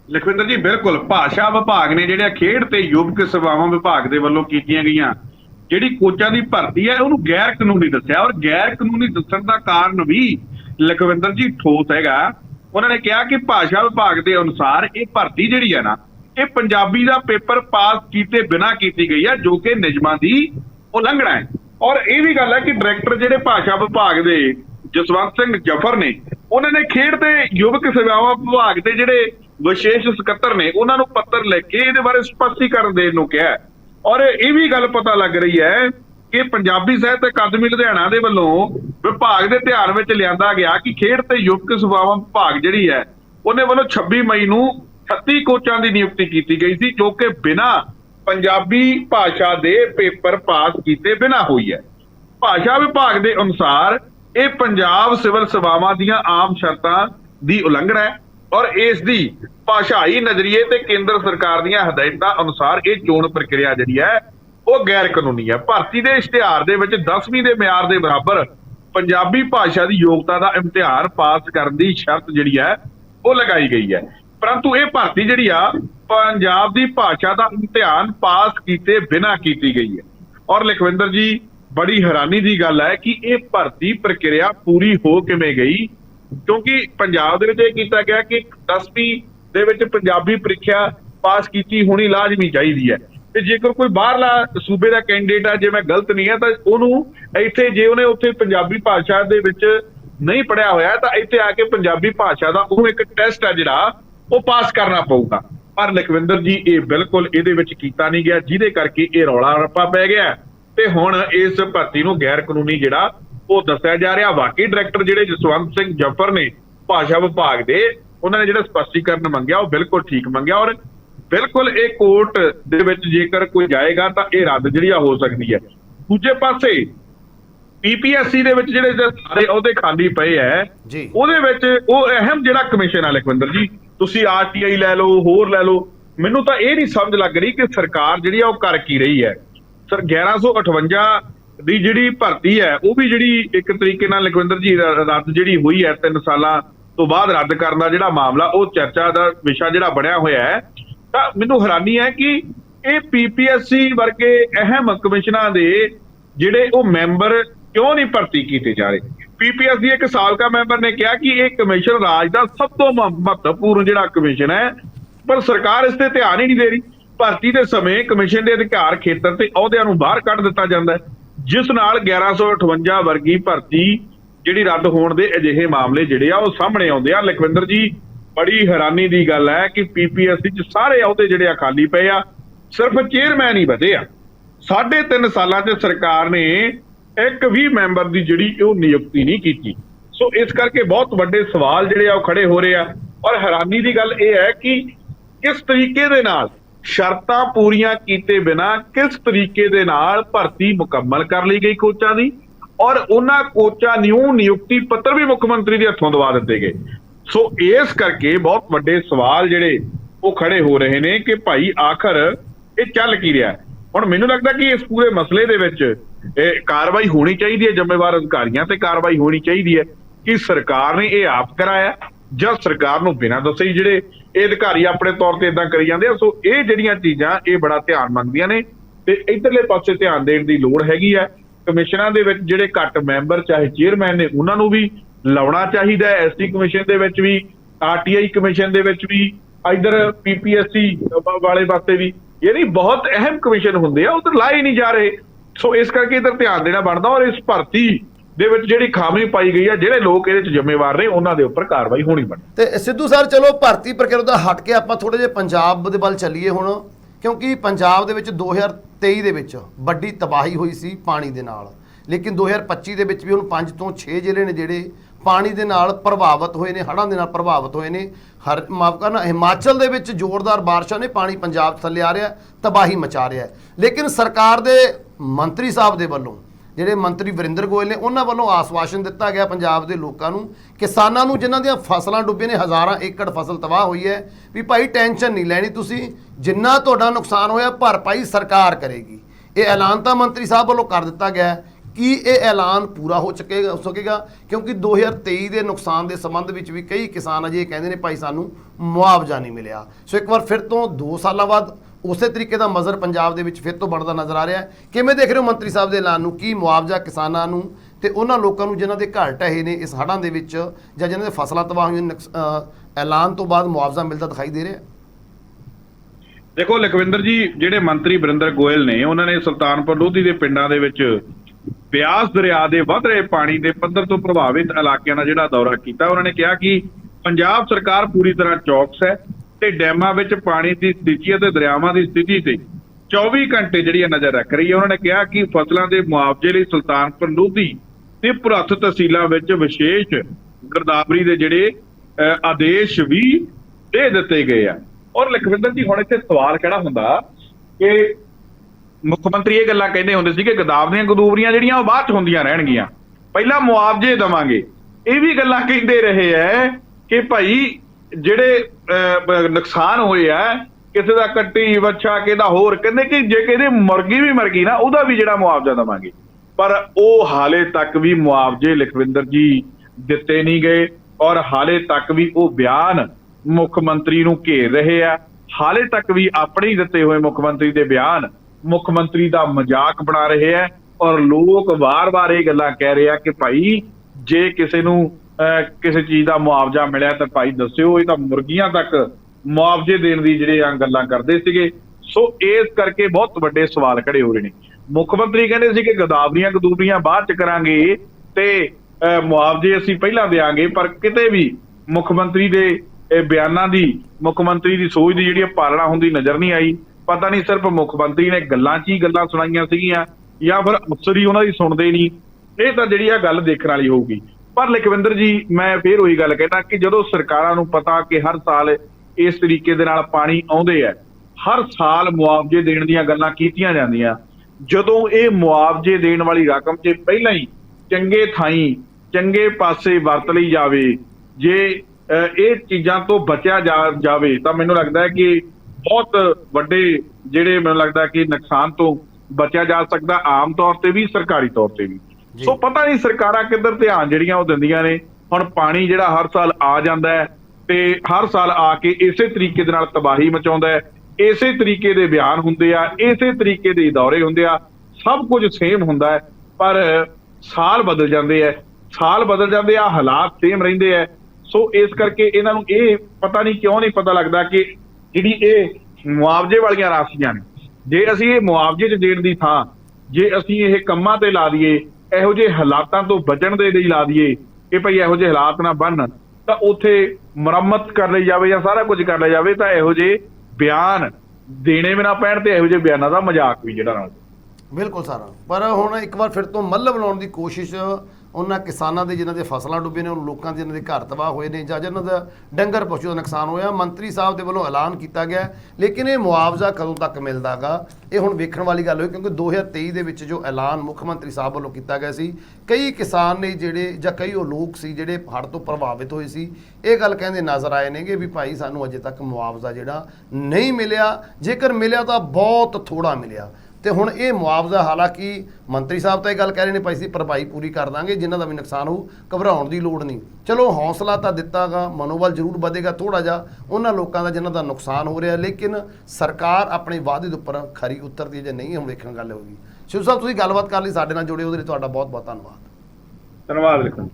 ਲਖਵਿੰਦਰ ਜੀ, ਬਿਲਕੁਲ। ਭਾਸ਼ਾ ਵਿਭਾਗ ਨੇ ਜਿਹੜੇ ਖੇਡ ਤੇ ਯੁਵਕ ਸੇਵਾਵਾਂ ਵਿਭਾਗ ਦੇ ਵੱਲੋਂ ਕੀਤੀਆਂ ਗਈਆਂ, ਜਿਹੜੀ ਕੋਚਾਂ ਦੀ ਭਰਤੀ ਹੈ, ਉਹਨੂੰ ਗੈਰ ਕਾਨੂੰਨੀ ਦੱਸਿਆ। ਔਰ ਗੈਰ ਕਾਨੂੰਨੀ ਦੱਸਣ ਦਾ ਕਾਰਨ ਵੀ ਲਖਵਿੰਦਰ ਜੀ ਠੋਸ ਹੈਗਾ। ਉਹਨਾਂ ਨੇ ਕਿਹਾ ਕਿ ਭਾਸ਼ਾ ਵਿਭਾਗ ਦੇ ਅਨੁਸਾਰ ਇਹ ਭਰਤੀ ਜਿਹੜੀ ਹੈ ਨਾ, ਇਹ ਪੰਜਾਬੀ ਦਾ ਪੇਪਰ ਪਾਸ ਕੀਤੇ ਬਿਨਾਂ ਕੀਤੀ ਗਈ ਹੈ, ਜੋ ਕਿ ਨਿਯਮਾਂ ਦੀ ਉਲੰਘਣਾ ਹੈ। ਔਰ ਇਹ ਵੀ ਗੱਲ ਹੈ ਕਿ ਡਾਇਰੈਕਟਰ ਜਿਹੜੇ ਭਾਸ਼ਾ ਵਿਭਾਗ ਦੇ ਜਸਵੰਤ ਸਿੰਘ ਜਫਰ ਨੇ, ਉਹਨਾਂ ਨੇ ਖੇਡ ਤੇ ਯੁਵਕ ਸੇਵਾਵਾਂ ਵਿਭਾਗ ਦੇ ਜਿਹੜੇ ਵਿਸ਼ੇਸ਼ ਸਕੱਤਰ ਨੇ, ਉਹਨਾਂ ਨੂੰ ਪੱਤਰ ਲਿਖ ਕੇ ਇਹਦੇ ਬਾਰੇ ਸਪਸ਼ਟੀਕਰਨ ਦੇਣ ਨੂੰ ਕਿਹਾ ਔਰ ਇਹ ਵੀ ਗੱਲ ਪਤਾ ਲੱਗ ਰਹੀ ਹੈ ਕਿ ਪੰਜਾਬੀ ਸਾਹਿਤ ਅਕਾਦਮੀ ਲੁਧਿਆਣਾ ਦੇ ਵੱਲੋਂ ਵਿਭਾਗ ਦੇ ਧਿਆਨ ਵਿੱਚ ਲਿਆਂਦਾ ਗਿਆ ਕਿ ਖੇਡ ਤੇ ਯੁਵਕ ਸੇਵਾਵਾਂ ਵਿਭਾਗ ਜਿਹੜੀ ਹੈ, ਉਹਨੇ ਵੱਲੋਂ 26 ਮਈ ਨੂੰ 36 ਕੋਚਾਂ ਦੀ ਨਿਯੁਕਤੀ ਕੀਤੀ ਗਈ ਸੀ, ਜੋ ਕਿ ਬਿਨਾਂ ਪੰਜਾਬੀ ਭਾਸ਼ਾ ਦੇ ਪੇਪਰ ਪਾਸ ਕੀਤੇ ਬਿਨਾਂ ਹੋਈ ਹੈ। ਭਾਸ਼ਾ ਵਿਭਾਗ ਦੇ ਅਨੁਸਾਰ ਇਹ ਪੰਜਾਬ ਸਿਵਲ ਸੇਵਾਵਾਂ ਦੀਆਂ ਆਮ ਸ਼ਰਤਾਂ ਦੀ ਉਲੰਘਣਾ ਹੈ ਔਰ ਇਸ ਦੀ ਭਾਸ਼ਾਈ ਨਜ਼ਰੀਏ ਤੇ ਕੇਂਦਰ ਸਰਕਾਰ ਦੀਆਂ ਹਦਾਇਤਾਂ ਅਨੁਸਾਰ ਇਹ ਚੋਣ ਪ੍ਰਕਿਰਿਆ ਜਿਹੜੀ ਹੈ, ਉਹ ਗੈਰ ਕਾਨੂੰਨੀ ਹੈ। ਭਰਤੀ ਦੇ ਇਸ਼ਤਿਹਾਰ ਦੇ ਵਿੱਚ 10ਵੀਂ ਦੇ ਮਿਆਰ ਦੇ ਬਰਾਬਰ ਪੰਜਾਬੀ ਭਾਸ਼ਾ ਦੀ ਯੋਗਤਾ ਦਾ ਇਮਤਿਹਾਨ ਪਾਸ ਕਰਨ ਦੀ ਸ਼ਰਤ ਜਿਹੜੀ ਹੈ, ਉਹ ਲਗਾਈ ਗਈ ਹੈ। ਪਰੰਤੂ ਇਹ ਭਰਤੀ ਜਿਹੜੀ ਆ, ਪੰਜਾਬ ਦੀ ਭਾਸ਼ਾ ਦਾ ਇਮਤਿਹਾਨ ਪਾਸ ਕੀਤੇ ਬਿਨਾਂ ਕੀਤੀ ਗਈ ਹੈ। ਔਰ ਲਖਵਿੰਦਰ ਜੀ ਬੜੀ ਹੈਰਾਨੀ ਦੀ ਗੱਲ ਹੈ ਕਿ ਇਹ ਭਰਤੀ ਪ੍ਰਕਿਰਿਆ ਪੂਰੀ ਹੋ ਕਿਵੇਂ ਗਈ? ਕਿਉਂਕਿ ਪੰਜਾਬ ਦੇ ਵਿੱਚ ਇਹ ਕੀਤਾ ਗਿਆ ਕਿ 10ਵੀਂ ਦੇ ਵਿੱਚ ਪੰਜਾਬੀ ਪ੍ਰੀਖਿਆ ਪਾਸ ਕੀਤੀ ਹੋਣੀ ਲਾਜ਼ਮੀ ਚਾਹੀਦੀ ਹੈ। ਤੇ ਜੇਕਰ ਕੋਈ ਬਾਹਰਲਾ ਸੂਬੇ ਦਾ ਕੈਂਡੀਡੇਟ ਆ, ਜੇ ਮੈਂ ਗਲਤ ਨਹੀਂ ਹੈ ਤਾਂ ਉਹਨੂੰ ਇੱਥੇ ਜੇ ਉਹਨੇ ਉੱਥੇ ਪੰਜਾਬੀ ਭਾਸ਼ਾ ਦੇ ਵਿੱਚ ਨਹੀਂ ਪੜਿਆ ਹੋਇਆ, ਤਾਂ ਇੱਥੇ ਆ ਕੇ ਪੰਜਾਬੀ ਭਾਸ਼ਾ ਦਾ ਉਹਨੂੰ ਇੱਕ ਟੈਸਟ ਆ ਜਿਹੜਾ, ਉਹ ਪਾਸ ਕਰਨਾ ਪਊਗਾ। ਪਰ ਲਖਵਿੰਦਰ ਜੀ, ਇਹ ਬਿਲਕੁਲ ਇਹਦੇ ਵਿੱਚ ਕੀਤਾ ਨਹੀਂ ਗਿਆ, ਜਿਹਦੇ ਕਰਕੇ ਇਹ ਰੌਲਾ ਰੱਪਾ ਪੈ ਗਿਆ। ਤੇ ਹੁਣ ਇਸ ਭਰਤੀ ਨੂੰ ਗੈਰ ਕਾਨੂੰਨੀ ਜਿਹੜਾ ਉਹ ਦੱਸਿਆ ਜਾ ਰਿਹਾ। ਵਾਕਈ ਡਾਇਰੈਕਟਰ ਜਿਹੜੇ ਜਸਵੰਤ ਸਿੰਘ ਜੱਫਰ ਨੇ ਭਾਸ਼ਾ ਵਿਭਾਗ ਦੇ ਉਹਨਾਂ ਨੇ ਜਿਹੜਾ ਸਪਸ਼ਟੀਕਰਨ ਮੰਗਿਆ ਉਹ ਬਿਲਕੁਲ ਠੀਕ ਮੰਗਿਆ ਔਰ ਬਿਲਕੁਲ ਇਹ ਕੋਰਟ ਦੇ ਵਿੱਚ ਜੇਕਰ ਕੋਈ ਜਾਏਗਾ ਤਾਂ ਇਹ ਰੱਦ ਜਿਹੜੀ ਆ ਹੋ ਸਕਦੀ ਹੈ। ਦੂਜੇ ਪਾਸੇ ਪੀਪੀਐਸਸੀ ਦੇ ਵਿੱਚ ਜਿਹੜੇ ਸਾਰੇ ਅਹੁਦੇ ਖਾਲੀ ਪਏ ਐ ਉਹਦੇ ਵਿੱਚ ਉਹ ਅਹਿਮ ਜਿਹੜਾ ਕਮਿਸ਼ਨ ਆ ਲਖਵਿੰਦਰ ਜੀ ਤੁਸੀਂ ਆਰਟੀਆਈ ਲੈ ਲਓ ਹੋਰ ਲੈ ਲਓ। ਮੈਨੂੰ ਤਾਂ ਇਹ ਨਹੀਂ ਸਮਝ ਲੱਗ ਰਹੀ ਕਿ ਸਰਕਾਰ ਜਿਹੜੀ ਆ ਉਹ ਕਰ ਕੀ ਰਹੀ ਹੈ ਸਰ 1158 ਦੀ ਜਿਹੜੀ ਭਰਤੀ ਹੈ, ਉਹ ਵੀ ਜਿਹੜੀ ਇੱਕ ਤਰੀਕੇ ਨਾਲ ਲਖਵਿੰਦਰ ਜੀ ਰੱਦ ਜਿਹੜੀ ਹੋਈ ਹੈ 3 ਸਾਲਾਂ ਤੋਂ ਬਾਅਦ ਰੱਦ ਕਰਨ ਦਾ ਜਿਹੜਾ ਮਾਮਲਾ, ਉਹ ਚਰਚਾ ਦਾ ਵਿਸ਼ਾ ਜਿਹੜਾ ਬਣਿਆ ਹੋਇਆ ਹੈ, ਤਾਂ ਮੈਨੂੰ ਹੈਰਾਨੀ ਹੈ ਕਿ ਇਹ ਪੀਪੀਐਸਸੀ ਵਰਗੇ ਅਹਿਮ ਕਮਿਸ਼ਨਾਂ ਦੇ ਜਿਹੜੇ ਉਹ ਮੈਂਬਰ ਕਿਉਂ ਨਹੀਂ ਭਰਤੀ ਕੀਤੇ ਜਾ ਰਹੇ? ਪੀਪੀਐਸ ਦੀ ਇੱਕ ਸਾਬਕਾ ਮੈਂਬਰ ਨੇ ਕਿਹਾ ਕਿ ਇਹ ਕਮਿਸ਼ਨ ਰਾਜ ਦਾ ਸਭ ਤੋਂ ਮ- ਮਹੱਤਵਪੂਰਨ ਜਿਹੜਾ ਕਮਿਸ਼ਨ ਹੈ, ਪਰ ਸਰਕਾਰ ਇਸ ਤੇ ਧਿਆਨ ਹੀ ਨਹੀਂ ਦੇ ਰਹੀ। ਭਰਤੀ ਦੇ ਸਮੇਂ ਕਮਿਸ਼ਨ ਦੇ ਅਧਿਕਾਰ ਖੇਤਰ ਤੇ ਅਹੁਦਿਆਂ ਨੂੰ ਬਾਹਰ ਕੱਢ ਦਿੱਤਾ ਜਾਂਦਾ ਹੈ, ਜਿਸ ਨਾਲ 1158 ਵਰਗੀ ਭਰਤੀ ਜਿਹੜੀ ਰੱਦ ਹੋਣ ਦੇ ਅਜਿਹੇ ਮਾਮਲੇ ਜਿਹੜੇ ਆ, ਉਹ ਸਾਹਮਣੇ ਆਉਂਦੇ ਆ। ਲਖਵਿੰਦਰ ਜੀ, ਬੜੀ ਹੈਰਾਨੀ ਦੀ ਗੱਲ ਹੈ ਕਿ ਪੀਪੀਐਸਸੀ ਚ ਸਾਰੇ ਅਹੁਦੇ ਜਿਹੜੇ ਆ ਖਾਲੀ ਪਏ ਆ, ਸਿਰਫ ਚੇਅਰਮੈਨ ਹੀ ਵਧੇ ਆ। ਸਾਢੇ ਤਿੰਨ ਸਾਲਾਂ 'ਚ ਸਰਕਾਰ ਨੇ ਇੱਕ ਵੀ ਮੈਂਬਰ ਦੀ ਜਿਹੜੀ ਉਹ ਨਿਯੁਕਤੀ ਨਹੀਂ ਕੀਤੀ। ਸੋ ਇਸ ਕਰਕੇ ਬਹੁਤ ਵੱਡੇ ਸਵਾਲ ਜਿਹੜੇ ਆ ਉਹ ਖੜੇ ਹੋ ਰਹੇ ਆ। ਔਰ ਹੈਰਾਨੀ ਦੀ ਗੱਲ ਇਹ ਹੈ ਕਿ ਕਿਸ ਤਰੀਕੇ ਦੇ ਨਾਲ ਸ਼ਰਤਾਂ ਪੂਰੀਆਂ ਕੀਤੇ ਬਿਨਾ ਕਿਸ ਤਰੀਕੇ ਦੇ ਨਾਲ ਭਰਤੀ ਮੁਕੰਮਲ ਕਰ ਲਈ ਗਈ ਕੋਚਾਂ ਦੀ? ਔਰ ਉਹਨਾਂ ਕੋਚਾਂ ਨੂੰ ਨਿਯੁਕਤੀ ਪੱਤਰ ਵੀ ਮੁੱਖ ਮੰਤਰੀ ਦੇ ਹੱਥੋਂ ਦਵਾ ਦਿੱਤੇ ਗਏ। ਸੋ ਇਸ ਕਰਕੇ ਬਹੁਤ ਵੱਡੇ ਸਵਾਲ ਜਿਹੜੇ ਉਹ ਖੜੇ ਹੋ ਰਹੇ ਨੇ ਕਿ ਭਾਈ ਆਖਰ ਇਹ ਚੱਲ ਕੀ ਰਿਹਾ? ਹੁਣ ਮੈਨੂੰ ਲੱਗਦਾ ਕਿ ਇਸ ਪੂਰੇ ਮਸਲੇ ਦੇ ਵਿੱਚ ਇਹ ਕਾਰਵਾਈ ਹੋਣੀ ਚਾਹੀਦੀ ਹੈ, ਜ਼ਿੰਮੇਵਾਰ ਅਧਿਕਾਰੀਆਂ ਤੇ ਕਾਰਵਾਈ ਹੋਣੀ ਚਾਹੀਦੀ ਹੈ ਕਿ ਸਰਕਾਰ ਨੇ ਇਹ ਆਪ ਕਰਾਇਆ ਜਾਂ ਸਰਕਾਰ ਨੂੰ ਬਿਨਾਂ ਦੱਸੇ ਜਿਹੜੇ ਇਹ ਅਧਿਕਾਰੀ ਆਪਣੇ ਤੌਰ ਤੇ ਇਦਾਂ ਕਰੀ ਜਾਂਦੇ ਆ, ਸੋ ਇਹ ਜਿਹੜੀਆਂ ਚੀਜ਼ਾਂ ਇਹ ਬੜਾ ਧਿਆਨ ਮੰਗਦੀਆਂ ਨੇ ਤੇ ਇਧਰਲੇ ਪਾਸੇ ਧਿਆਨ ਦੇਣ ਦੀ ਲੋੜ ਹੈਗੀ ਆ। ਕਮਿਸ਼ਨਾਂ ਦੇ ਵਿੱਚ ਜਿਹੜੇ ਘੱਟ ਮੈਂਬਰ, ਚਾਹੇ ਚੇਅਰਮੈਨ ਨੇ, ਉਹਨਾਂ ਨੂੰ ਵੀ ਲਾਉਣਾ ਚਾਹੀਦਾ ਹੈ। ਐਸਟੀ ਕਮਿਸ਼ਨ ਦੇ ਵਿੱਚ ਵੀ ਆਰਟੀਆਈ ਕਮਿਸ਼ਨ ਦੇ ਵਿੱਚ ਵੀ, ਇਧਰ ਪੀਪੀਐਸਸੀ ਵਾਲੇ ਪਾਸੇ ਵੀ। ਯਾਨੀ ਬਹੁਤ ਅਹਿਮ ਕਮਿਸ਼ਨ ਹੁੰਦੇ ਆ, ਉਧਰ ਲਾਏ ਨਹੀਂ ਜਾ ਰਹੇ। ਸੋ ਇਸ ਕਰਕੇ ਇਧਰ ਧਿਆਨ ਦੇਣਾ ਬਣਦਾ ਔਰ ਇਸ ਭਰਤੀ ਦੇ ਵਿੱਚ ਜਿਹੜੀ ਖਾਮੀ ਪਾਈ ਗਈ ਹੈ ਜਿਹੜੇ ਲੋਕ ਇਹਦੇ ਚ ਜ਼ਿੰਮੇਵਾਰ ਨੇ, ਉਹਨਾਂ ਦੇ ਉੱਪਰ ਕਾਰਵਾਈ ਹੋਣੀ ਬਣੀ। ਤੇ ਸਿੱਧੂ ਸਰ, ਚਲੋ ਭਰਤੀ ਪ੍ਰਕਿਰਿਆ ਦਾ ਹਟ ਕੇ ਆਪਾਂ ਥੋੜੇ ਜਿਹਾ ਪੰਜਾਬ ਦੇ ਵੱਲ ਚੱਲੀਏ ਹੁਣ, ਕਿਉਂਕਿ ਪੰਜਾਬ ਦੇ ਵਿੱਚ 2023 ਦੇ ਵਿੱਚ ਵੱਡੀ ਤਬਾਹੀ ਹੋਈ ਸੀ ਪਾਣੀ ਦੇ ਨਾਲ। ਲੇਕਿਨ 2025 ਦੇ ਵਿੱਚ ਵੀ ਹੁਣ 5 ਤੋਂ 6 ਜ਼ਿਲ੍ਹੇ ਨੇ ਜਿਹੜੇ ਪਾਣੀ ਦੇ ਨਾਲ ਪ੍ਰਭਾਵਿਤ ਹੋਏ ਨੇ, ਹੜ੍ਹਾਂ ਦੇ ਨਾਲ ਪ੍ਰਭਾਵਿਤ ਹੋਏ ਨੇ। ਹਰ, ਮਾਫ ਕਰਨਾ, ਹਿਮਾਚਲ ਦੇ ਵਿੱਚ ਜ਼ੋਰਦਾਰ ਬਾਰਿਸ਼ਾਂ ਨੇ, ਪਾਣੀ ਪੰਜਾਬ ਥੱਲੇ ਆ ਰਿਹਾ, ਤਬਾਹੀ ਮਚਾ ਰਿਹਾ ਲੇਕਿਨ ਸਰਕਾਰ ਦੇ ਮੰਤਰੀ ਸਾਹਿਬ ਦੇ ਵੱਲੋਂ ਜਿਹੜੇ ਮੰਤਰੀ ਵਰਿੰਦਰ ਗੋਇਲ ਨੇ, ਉਹਨਾਂ ਵੱਲੋਂ ਆਸਵਾਸ਼ਨ ਦਿੱਤਾ ਗਿਆ ਪੰਜਾਬ ਦੇ ਲੋਕਾਂ ਨੂੰ ਕਿਸਾਨਾਂ ਨੂੰ, ਜਿਨ੍ਹਾਂ ਦੀਆਂ ਫਸਲਾਂ ਡੁੱਬੀਆਂ ਨੇ, ਹਜ਼ਾਰਾਂ ਏਕੜ ਫਸਲ ਤਬਾਹ ਹੋਈ ਹੈ, ਵੀ ਭਾਈ ਟੈਨਸ਼ਨ ਨਹੀਂ ਲੈਣੀ ਤੁਸੀਂ, ਜਿੰਨਾ ਤੁਹਾਡਾ ਨੁਕਸਾਨ ਹੋਇਆ ਭਰਪਾਈ ਸਰਕਾਰ ਕਰੇਗੀ। ਇਹ ਐਲਾਨ ਤਾਂ ਮੰਤਰੀ ਸਾਹਿਬ ਵੱਲੋਂ ਕਰ ਦਿੱਤਾ ਗਿਆ ਕੀ ਇਹ ਐਲਾਨ ਪੂਰਾ ਹੋ ਚੁੱਕੇਗਾ ਹੋ ਸਕੇਗਾ? ਕਿਉਂਕਿ 2023 ਦੇ ਨੁਕਸਾਨ ਦੇ ਸੰਬੰਧ ਵਿੱਚ ਵੀ ਕਈ ਕਿਸਾਨ ਅਜੇ ਕਹਿੰਦੇ ਨੇ, ਭਾਈ, ਸਾਨੂੰ ਮੁਆਵਜ਼ਾ ਨਹੀਂ ਮਿਲਿਆ। ਸੋ ਇੱਕ ਵਾਰ ਫਿਰ ਤੋਂ 2 ਸਾਲਾਂ ਬਾਅਦ ਉਸੇ ਤਰੀਕੇ ਦਾ ਮਜ਼ਰ ਪੰਜਾਬ ਦੇ ਵਿੱਚ ਫਿਰ ਤੋਂ ਬਣਦਾ ਨਜ਼ਰ ਆ ਰਿਹਾ ਹੈ। ਕਿਵੇਂ ਦੇਖ ਰਹੇ ਹੋ ਮੰਤਰੀ ਸਾਹਿਬ ਦੇ ਐਲਾਨ ਨੂੰ? ਕੀ ਮੁਆਵਜ਼ਾ ਕਿਸਾਨਾਂ ਨੂੰ ਤੇ ਉਹਨਾਂ ਲੋਕਾਂ ਨੂੰ ਜਿਨ੍ਹਾਂ ਦੇ ਘਰ ਢਹੇ ਨੇ ਇਸ ਹੜ੍ਹਾਂ ਦੇ ਵਿੱਚ ਜਾਂ ਜਿਨ੍ਹਾਂ ਦੇ ਫਸਲਾਂ ਤਬਾਹ ਹੋਈਆਂ ਐਲਾਨ ਤੋਂ ਬਾਅਦ ਮੁਆਵਜ਼ਾ ਮਿਲਦਾ ਦਿਖਾਈ ਦੇ ਰਿਹਾ ਦੇਖੋ ਲਖਵਿੰਦਰ ਜੀ, ਜਿਹੜੇ ਮੰਤਰੀ ਬਰਿੰਦਰ ਗੋਇਲ ਨੇ, ਉਹਨਾਂ ਨੇ ਸੁਲਤਾਨਪੁਰ ਲੋਧੀ ਦੇ ਪਿੰਡਾਂ ਦੇ ਵਿੱਚ ਬਿਆਸ ਦਰਿਆ ਦੇ ਵੱਧ ਰਹੇ ਪਾਣੀ ਦੇ ਪੱਧਰ ਤੋਂ ਪ੍ਰਭਾਵਿਤ ਇਲਾਕਿਆਂ ਦਾ ਜਿਹੜਾ ਦੌਰਾ ਕੀਤਾ। ਉਹਨਾਂ ਨੇ ਕਿਹਾ ਕਿ ਪੰਜਾਬ ਸਰਕਾਰ ਪੂਰੀ ਤਰ੍ਹਾਂ ਚੌਕਸ ਹੈ। ਤੇ ਡੈਮਾਂ ਵਿੱਚ ਪਾਣੀ ਦੀ ਸਥਿਤੀ ਅਤੇ ਦਰਿਆਵਾਂ ਦੀ ਸਥਿਤੀ ਤੇ 24 ਘੰਟੇ ਜਿਹੜੀ ਹੈ ਨਜ਼ਰ ਰੱਖ ਰਹੀ ਹੈ। ਉਹਨਾਂ ਨੇ ਕਿਹਾ ਕਿ ਫਸਲਾਂ ਦੇ ਮੁਆਵਜ਼ੇ ਲਈ ਸੁਲਤਾਨਪੁਰ ਲੋਧੀ ਤੇ ਭੁਰੱਥ ਤਹਿਸੀਲਾਂ ਵਿੱਚ ਵਿਸ਼ੇਸ਼ ਗਰਦਾਵਰੀ ਦੇ ਜਿਹੜੇ ਆਦੇਸ਼ ਵੀ ਦੇ ਦਿੱਤੇ ਗਏ ਆ। ਔਰ ਲਖਵਿੰਦਰ ਜੀ, ਹੁਣ ਇੱਥੇ ਸਵਾਲ ਕਿਹੜਾ ਹੁੰਦਾ ਕਿ ਮੁੱਖ ਮੰਤਰੀ ਇਹ ਗੱਲਾਂ ਕਹਿੰਦੇ ਹੁੰਦੇ ਸੀ ਕਿ ਗਦਾਵਰੀਆਂ ਗਦੂਵਰੀਆਂ ਜਿਹੜੀਆਂ ਉਹ ਬਾਅਦ ਚ ਹੁੰਦੀਆਂ ਰਹਿਣਗੀਆਂ। ਪਹਿਲਾਂ ਮੁਆਵਜ਼ੇ ਦਵਾਂਗੇ। ਇਹ ਵੀ ਗੱਲਾਂ ਕਹਿੰਦੇ ਰਹੇ ਐ ਕਿ ਭਾਈ ਜਿਹੜੇ ਅਹ, ਨੁਕਸਾਨ ਹੋਏ ਆ ਕਿਸੇ ਦਾ ਕੱਟੀ ਵੱਛਾ ਕਿਹਦਾ ਹੋਰ ਕਹਿੰਦੇ ਕਿ ਜੇ ਕਿਹਦੇ ਮੁਰਗੀ ਵੀ ਮਰ ਗਈ ਨਾ ਉਹਦਾ ਵੀ ਜਿਹੜਾ ਮੁਆਵਜ਼ਾ ਦਵਾਂਗੇ। ਪਰ ਉਹ ਹਾਲੇ ਤੱਕ ਵੀ ਮੁਆਵਜ਼ੇ ਲਖਵਿੰਦਰ ਜੀ ਦਿੱਤੇ ਨਹੀਂ ਗਏ ਔਰ ਹਾਲੇ ਤੱਕ ਵੀ ਉਹ ਬਿਆਨ ਮੁੱਖ ਮੰਤਰੀ ਨੂੰ ਘੇਰ ਰਹੇ ਆ। ਹਾਲੇ ਤੱਕ ਵੀ ਆਪਣੇ ਹੀ ਦਿੱਤੇ ਹੋਏ ਮੁੱਖ ਮੰਤਰੀ ਦੇ ਬਿਆਨ ਮੁੱਖ ਮੰਤਰੀ ਦਾ ਮਜ਼ਾਕ ਬਣਾ ਰਹੇ ਆ ਔਰ ਲੋਕ ਵਾਰ-ਵਾਰ ਇਹ ਗੱਲਾਂ ਕਹਿ ਰਹੇ ਆ ਕਿ ਭਾਈ ਜੇ ਕਿਸੇ ਨੂੰ ਕਿਸੇ ਚੀਜ਼ ਦਾ ਮੁਆਵਜ਼ਾ ਮਿਲਿਆ ਤਾਂ ਭਾਈ ਦੱਸਿਓ ਇਹ ਤਾਂ ਮੁਰਗੀਆਂ ਤੱਕ ਮੁਆਵਜ਼ੇ ਦੇਣ ਦੀ ਜਿਹੜੇ ਆ ਗੱਲਾਂ ਕਰਦੇ ਸੀਗੇ। ਸੋ ਇਸ ਕਰਕੇ ਬਹੁਤ ਵੱਡੇ ਸਵਾਲ ਖੜੇ ਹੋ ਰਹੇ ਨੇ। ਮੁੱਖ ਮੰਤਰੀ ਕਹਿੰਦੇ ਸੀ ਕਿ ਗਦਾਵਰੀਆਂ ਗਦੂਬਰੀਆਂ ਬਾਅਦ ਚ ਕਰਾਂਗੇ ਤੇ ਅਹ, ਮੁਆਵਜ਼ੇ ਅਸੀਂ ਪਹਿਲਾਂ ਦੇਾਂਗੇ ਪਰ ਕਿਤੇ ਵੀ ਮੁੱਖ ਮੰਤਰੀ ਦੇ ਇਹ ਬਿਆਨਾਂ ਦੀ ਮੁੱਖ ਮੰਤਰੀ ਦੀ ਸੋਚ ਦੀ ਜਿਹੜੀ ਇਹ ਪਾਲਣਾ ਹੁੰਦੀ ਨਜ਼ਰ ਨਹੀਂ ਆਈ। ਪਤਾ ਨਹੀਂ ਸਿਰਫ ਮੁੱਖ ਮੰਤਰੀ ਨੇ ਗੱਲਾਂ 'ਚ ਹੀ ਗੱਲਾਂ ਸੁਣਾਈਆਂ ਸੀਗੀਆਂ ਜਾਂ ਫਿਰ ਅਫਸਰ ਹੀ ਉਹਨਾਂ ਦੀ ਸੁਣਦੇ ਨਹੀਂ। ਇਹ ਤਾਂ ਜਿਹੜੀ ਆ ਗੱਲ ਦੇਖਣ ਵਾਲੀ ਹੋਊਗੀ। ਪਰ ਲਖਵਿੰਦਰ ਜੀ, ਮੈਂ ਫੇਰ ਉਹੀ ਗੱਲ ਕਹਿੰਦਾ ਕਿ ਜਦੋਂ ਸਰਕਾਰਾਂ ਨੂੰ ਪਤਾ ਕਿ ਹਰ ਸਾਲ ਇਸ ਤਰੀਕੇ ਦੇ ਨਾਲ ਪਾਣੀ ਆਉਂਦੇ ਆ, ਹਰ ਸਾਲ ਮੁਆਵਜ਼ੇ ਦੇਣ ਦੀਆਂ ਗੱਲਾਂ ਕੀਤੀਆਂ ਜਾਂਦੀਆਂ। ਜਦੋਂ ਇਹ ਮੁਆਵਜ਼ੇ ਦੇਣ ਵਾਲੀ ਰਕਮ 'ਚ ਪਹਿਲਾਂ ਹੀ ਚੰਗੇ ਥਾਈਂ, ਚੰਗੇ ਪਾਸੇ ਵਰਤ ਲਈ ਜਾਵੇ, ਜੇ ਇਹ ਚੀਜ਼ਾਂ ਤੋਂ ਬਚਿਆ ਜਾ- ਜਾਵੇ, ਤਾਂ ਮੈਨੂੰ ਲੱਗਦਾ ਹੈ ਕਿ ਬਹੁਤ ਵੱਡੇ ਜਿਹੜੇ ਮੈਨੂੰ ਲੱਗਦਾ ਕਿ ਨੁਕਸਾਨ ਤੋਂ ਬਚਿਆ ਜਾ ਸਕਦਾ, ਆਮ ਤੌਰ ਤੇ ਵੀ ਸਰਕਾਰੀ ਤੌਰ ਤੇ ਵੀ। ਸੋ ਪਤਾ ਨਹੀਂ ਸਰਕਾਰਾਂ ਕਿੱਧਰ ਧਿਆਨ ਜਿਹੜੀਆਂ ਉਹ ਦਿੰਦੀਆਂ ਨੇ। ਹੁਣ ਪਾਣੀ ਜਿਹੜਾ ਹਰ ਸਾਲ ਆ ਜਾਂਦਾ ਹੈ ਤੇ ਹਰ ਸਾਲ ਆ ਕੇ ਇਸੇ ਤਰੀਕੇ ਦੇ ਨਾਲ ਤਬਾਹੀ ਮਚਾਉਂਦਾ ਹੈ। ਇਸੇ ਤਰੀਕੇ ਦੇ ਬਿਆਨ ਹੁੰਦੇ ਆ, ਇਸੇ ਤਰੀਕੇ ਦੇ ਦੌਰੇ ਹੁੰਦੇ ਆ। ਸਭ ਕੁਝ ਸੇਮ ਹੁੰਦਾ ਹੈ, ਪਰ ਸਾਲ ਬਦਲ ਜਾਂਦੇ ਆ ਸਾਲ ਬਦਲ ਜਾਂਦੇ ਆ, ਹਾਲਾਤ ਸੇਮ ਰਹਿੰਦੇ ਆ ਸੋ ਇਸ ਕਰਕੇ ਇਹਨਾਂ ਨੂੰ ਇਹ ਪਤਾ ਨਹੀਂ ਕਿਉਂ ਨਹੀਂ ਪਤਾ ਲੱਗਦਾ ਕਿ ਜਿਹੜੀ ਇਹ ਮੁਆਵਜ਼ੇ ਵਾਲੀਆਂ ਰਾਸ਼ੀਆਂ ਨੇ, ਜੇ ਅਸੀਂ ਇਹ ਮੁਆਵਜ਼ੇ 'ਚ ਦੇਣ ਦੀ ਥਾਂ, ਜੇ ਅਸੀਂ ਇਹ ਕੰਮਾਂ ਤੇ ਲਾ ਦਈਏ ਇਹੋ ਜਿਹੇ ਹਾਲਾਤਾਂ ਤੋਂ ਬਚਣ ਦੇ ਲਈ ਲਾ ਦਈਏ ਕਿ ਭਈ ਇਹੋ ਜਿਹੇ ਹਾਲਾਤ ਨਾ ਬਣਨ, ਤਾਂ ਉਥੇ ਮੁਰੰਮਤ ਕਰ ਲਈ ਜਾਵੇ ਜਾਂ ਸਾਰਾ ਕੁਝ ਕਰ ਲਿਆ ਜਾਵੇ, ਤਾਂ ਇਹੋ ਜਿਹੇ ਬਿਆਨ ਦੇਣੇ ਵੀ ਨਾ ਪੈਣ ਤੇ ਇਹੋ ਜਿਹੇ ਬਿਆਨਾਂ ਦਾ ਮਜ਼ਾਕ ਵੀ ਜਿਹੜਾ ਨਾ ਬਿਲਕੁਲ ਸਾਰਾ। ਪਰ ਹੁਣ ਇੱਕ ਵਾਰ ਫਿਰ ਤੋਂ ਮੱਲ ਬਣਾਉਣ ਦੀ ਕੋਸ਼ਿਸ਼ ਉਹਨਾਂ ਕਿਸਾਨਾਂ ਦੇ ਜਿਨ੍ਹਾਂ ਦੇ ਫਸਲਾਂ ਡੁੱਬੀਆਂ ਨੇ, ਉਹ ਲੋਕਾਂ ਦੇ ਜਿਨ੍ਹਾਂ ਦੇ ਘਰ ਤਬਾਹ ਹੋਏ ਨੇ ਜਾਂ ਜਿਨ੍ਹਾਂ ਦਾ ਡੰਗਰ ਪਸ਼ੂ ਦਾ ਨੁਕਸਾਨ ਹੋਇਆ, ਮੰਤਰੀ ਸਾਹਿਬ ਦੇ ਵੱਲੋਂ ਐਲਾਨ ਕੀਤਾ ਗਿਆ ਲੇਕਿਨ ਇਹ ਮੁਆਵਜ਼ਾ ਕਦੋਂ ਤੱਕ ਮਿਲਦਾਗਾ? ਇਹ ਹੁਣ ਵੇਖਣ ਵਾਲੀ ਗੱਲ ਹੋਈ, ਕਿਉਂਕਿ 2023 ਦੇ ਵਿੱਚ ਜੋ ਐਲਾਨ ਮੁੱਖ ਮੰਤਰੀ ਸਾਹਿਬ ਵੱਲੋਂ ਕੀਤਾ ਗਿਆ ਸੀ, ਕਈ ਕਿਸਾਨ ਨੇ ਜਿਹੜੇ ਜਾਂ ਕਈ ਉਹ ਲੋਕ ਸੀ ਜਿਹੜੇ ਹੜ੍ਹ ਤੋਂ ਪ੍ਰਭਾਵਿਤ ਹੋਏ ਸੀ, ਇਹ ਗੱਲ ਕਹਿੰਦੇ ਨਜ਼ਰ ਆਏ ਨੇਗੇ ਵੀ ਭਾਈ ਸਾਨੂੰ ਅਜੇ ਤੱਕ ਮੁਆਵਜ਼ਾ ਜਿਹੜਾ ਨਹੀਂ ਮਿਲਿਆ। ਜੇਕਰ ਮਿਲਿਆ ਤਾਂ ਬਹੁਤ ਥੋੜਾ ਮਿਲਿਆ। ਤੇ ਹੁਣ ਇਹ ਮੁਆਵਜ਼ਾ ਹਾਲਾਂਕਿ ਮੰਤਰੀ ਸਾਹਿਬ ਤਾਂ ਇਹ ਗੱਲ ਕਹਿ ਰਹੇ ਨੇ ਭਾਈ ਸੀ ਭਰਪਾਈ ਪੂਰੀ ਕਰ ਦਾਂਗੇ ਜਿਨ੍ਹਾਂ ਦਾ ਵੀ ਨੁਕਸਾਨ ਹੋਊ ਘਬਰਾਉਣ ਦੀ ਲੋੜ ਨਹੀਂ। ਚਲੋ ਹੌਸਲਾ ਤਾਂ ਦਿੱਤਾਗਾ ਮਨੋਬਲ ਜ਼ਰੂਰ ਵਧੇਗਾ ਥੋੜਾ ਜਿਹਾ ਉਹਨਾਂ ਲੋਕਾਂ ਦਾ ਜਿਨ੍ਹਾਂ ਦਾ ਨੁਕਸਾਨ ਹੋ ਰਿਹਾ ਲੇਕਿਨ ਸਰਕਾਰ ਆਪਣੇ ਵਾਅਦੇ ਦੇ ਉੱਪਰ ਖਰੀ ਉਤਰਦੀ ਜਾਂ ਨਹੀਂ ਹੁਣ ਵੇਖਣ ਗੱਲ ਹੋਊਗੀ। ਸ਼ਿਵ ਸਾਹਿਬ ਤੁਸੀਂ ਗੱਲਬਾਤ ਕਰ ਲਈ ਸਾਡੇ ਨਾਲ ਜੁੜੇ ਉਹਦੇ ਲਈ ਤੁਹਾਡਾ ਬਹੁਤ ਬਹੁਤ ਧੰਨਵਾਦ। ਧੰਨਵਾਦ ਲਿਖਣ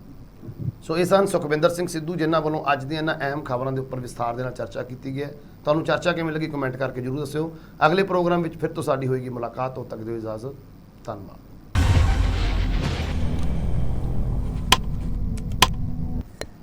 ਸੋ ਇਹ ਸਨ ਸੁਖਵਿੰਦਰ ਸਿੰਘ ਸਿੱਧੂ ਜਿਨ੍ਹਾਂ ਵੱਲੋਂ ਅੱਜ ਦੀਆਂ ਇਹਨਾਂ ਅਹਿਮ ਖਬਰਾਂ ਦੇ ਉੱਪਰ ਵਿਸਥਾਰ ਦੇ ਨਾਲ ਚਰਚਾ ਕੀਤੀ ਗਈ ਹੈ। ਤੁਹਾਨੂੰ ਚਰਚਾ ਕਿਵੇਂ ਲੱਗੀ ਕਮੈਂਟ ਕਰਕੇ ਜਰੂਰ ਦੱਸਿਓ। ਅਗਲੇ ਪ੍ਰੋਗਰਾਮ ਵਿੱਚ ਫਿਰ ਤੋਂ ਸਾਡੀ ਹੋਏਗੀ ਮੁਲਾਕਾਤ। ਉਦੋਂ ਤੱਕ ਦਿਓ ਇਜਾਜ਼ਤ। ਧੰਨਵਾਦ।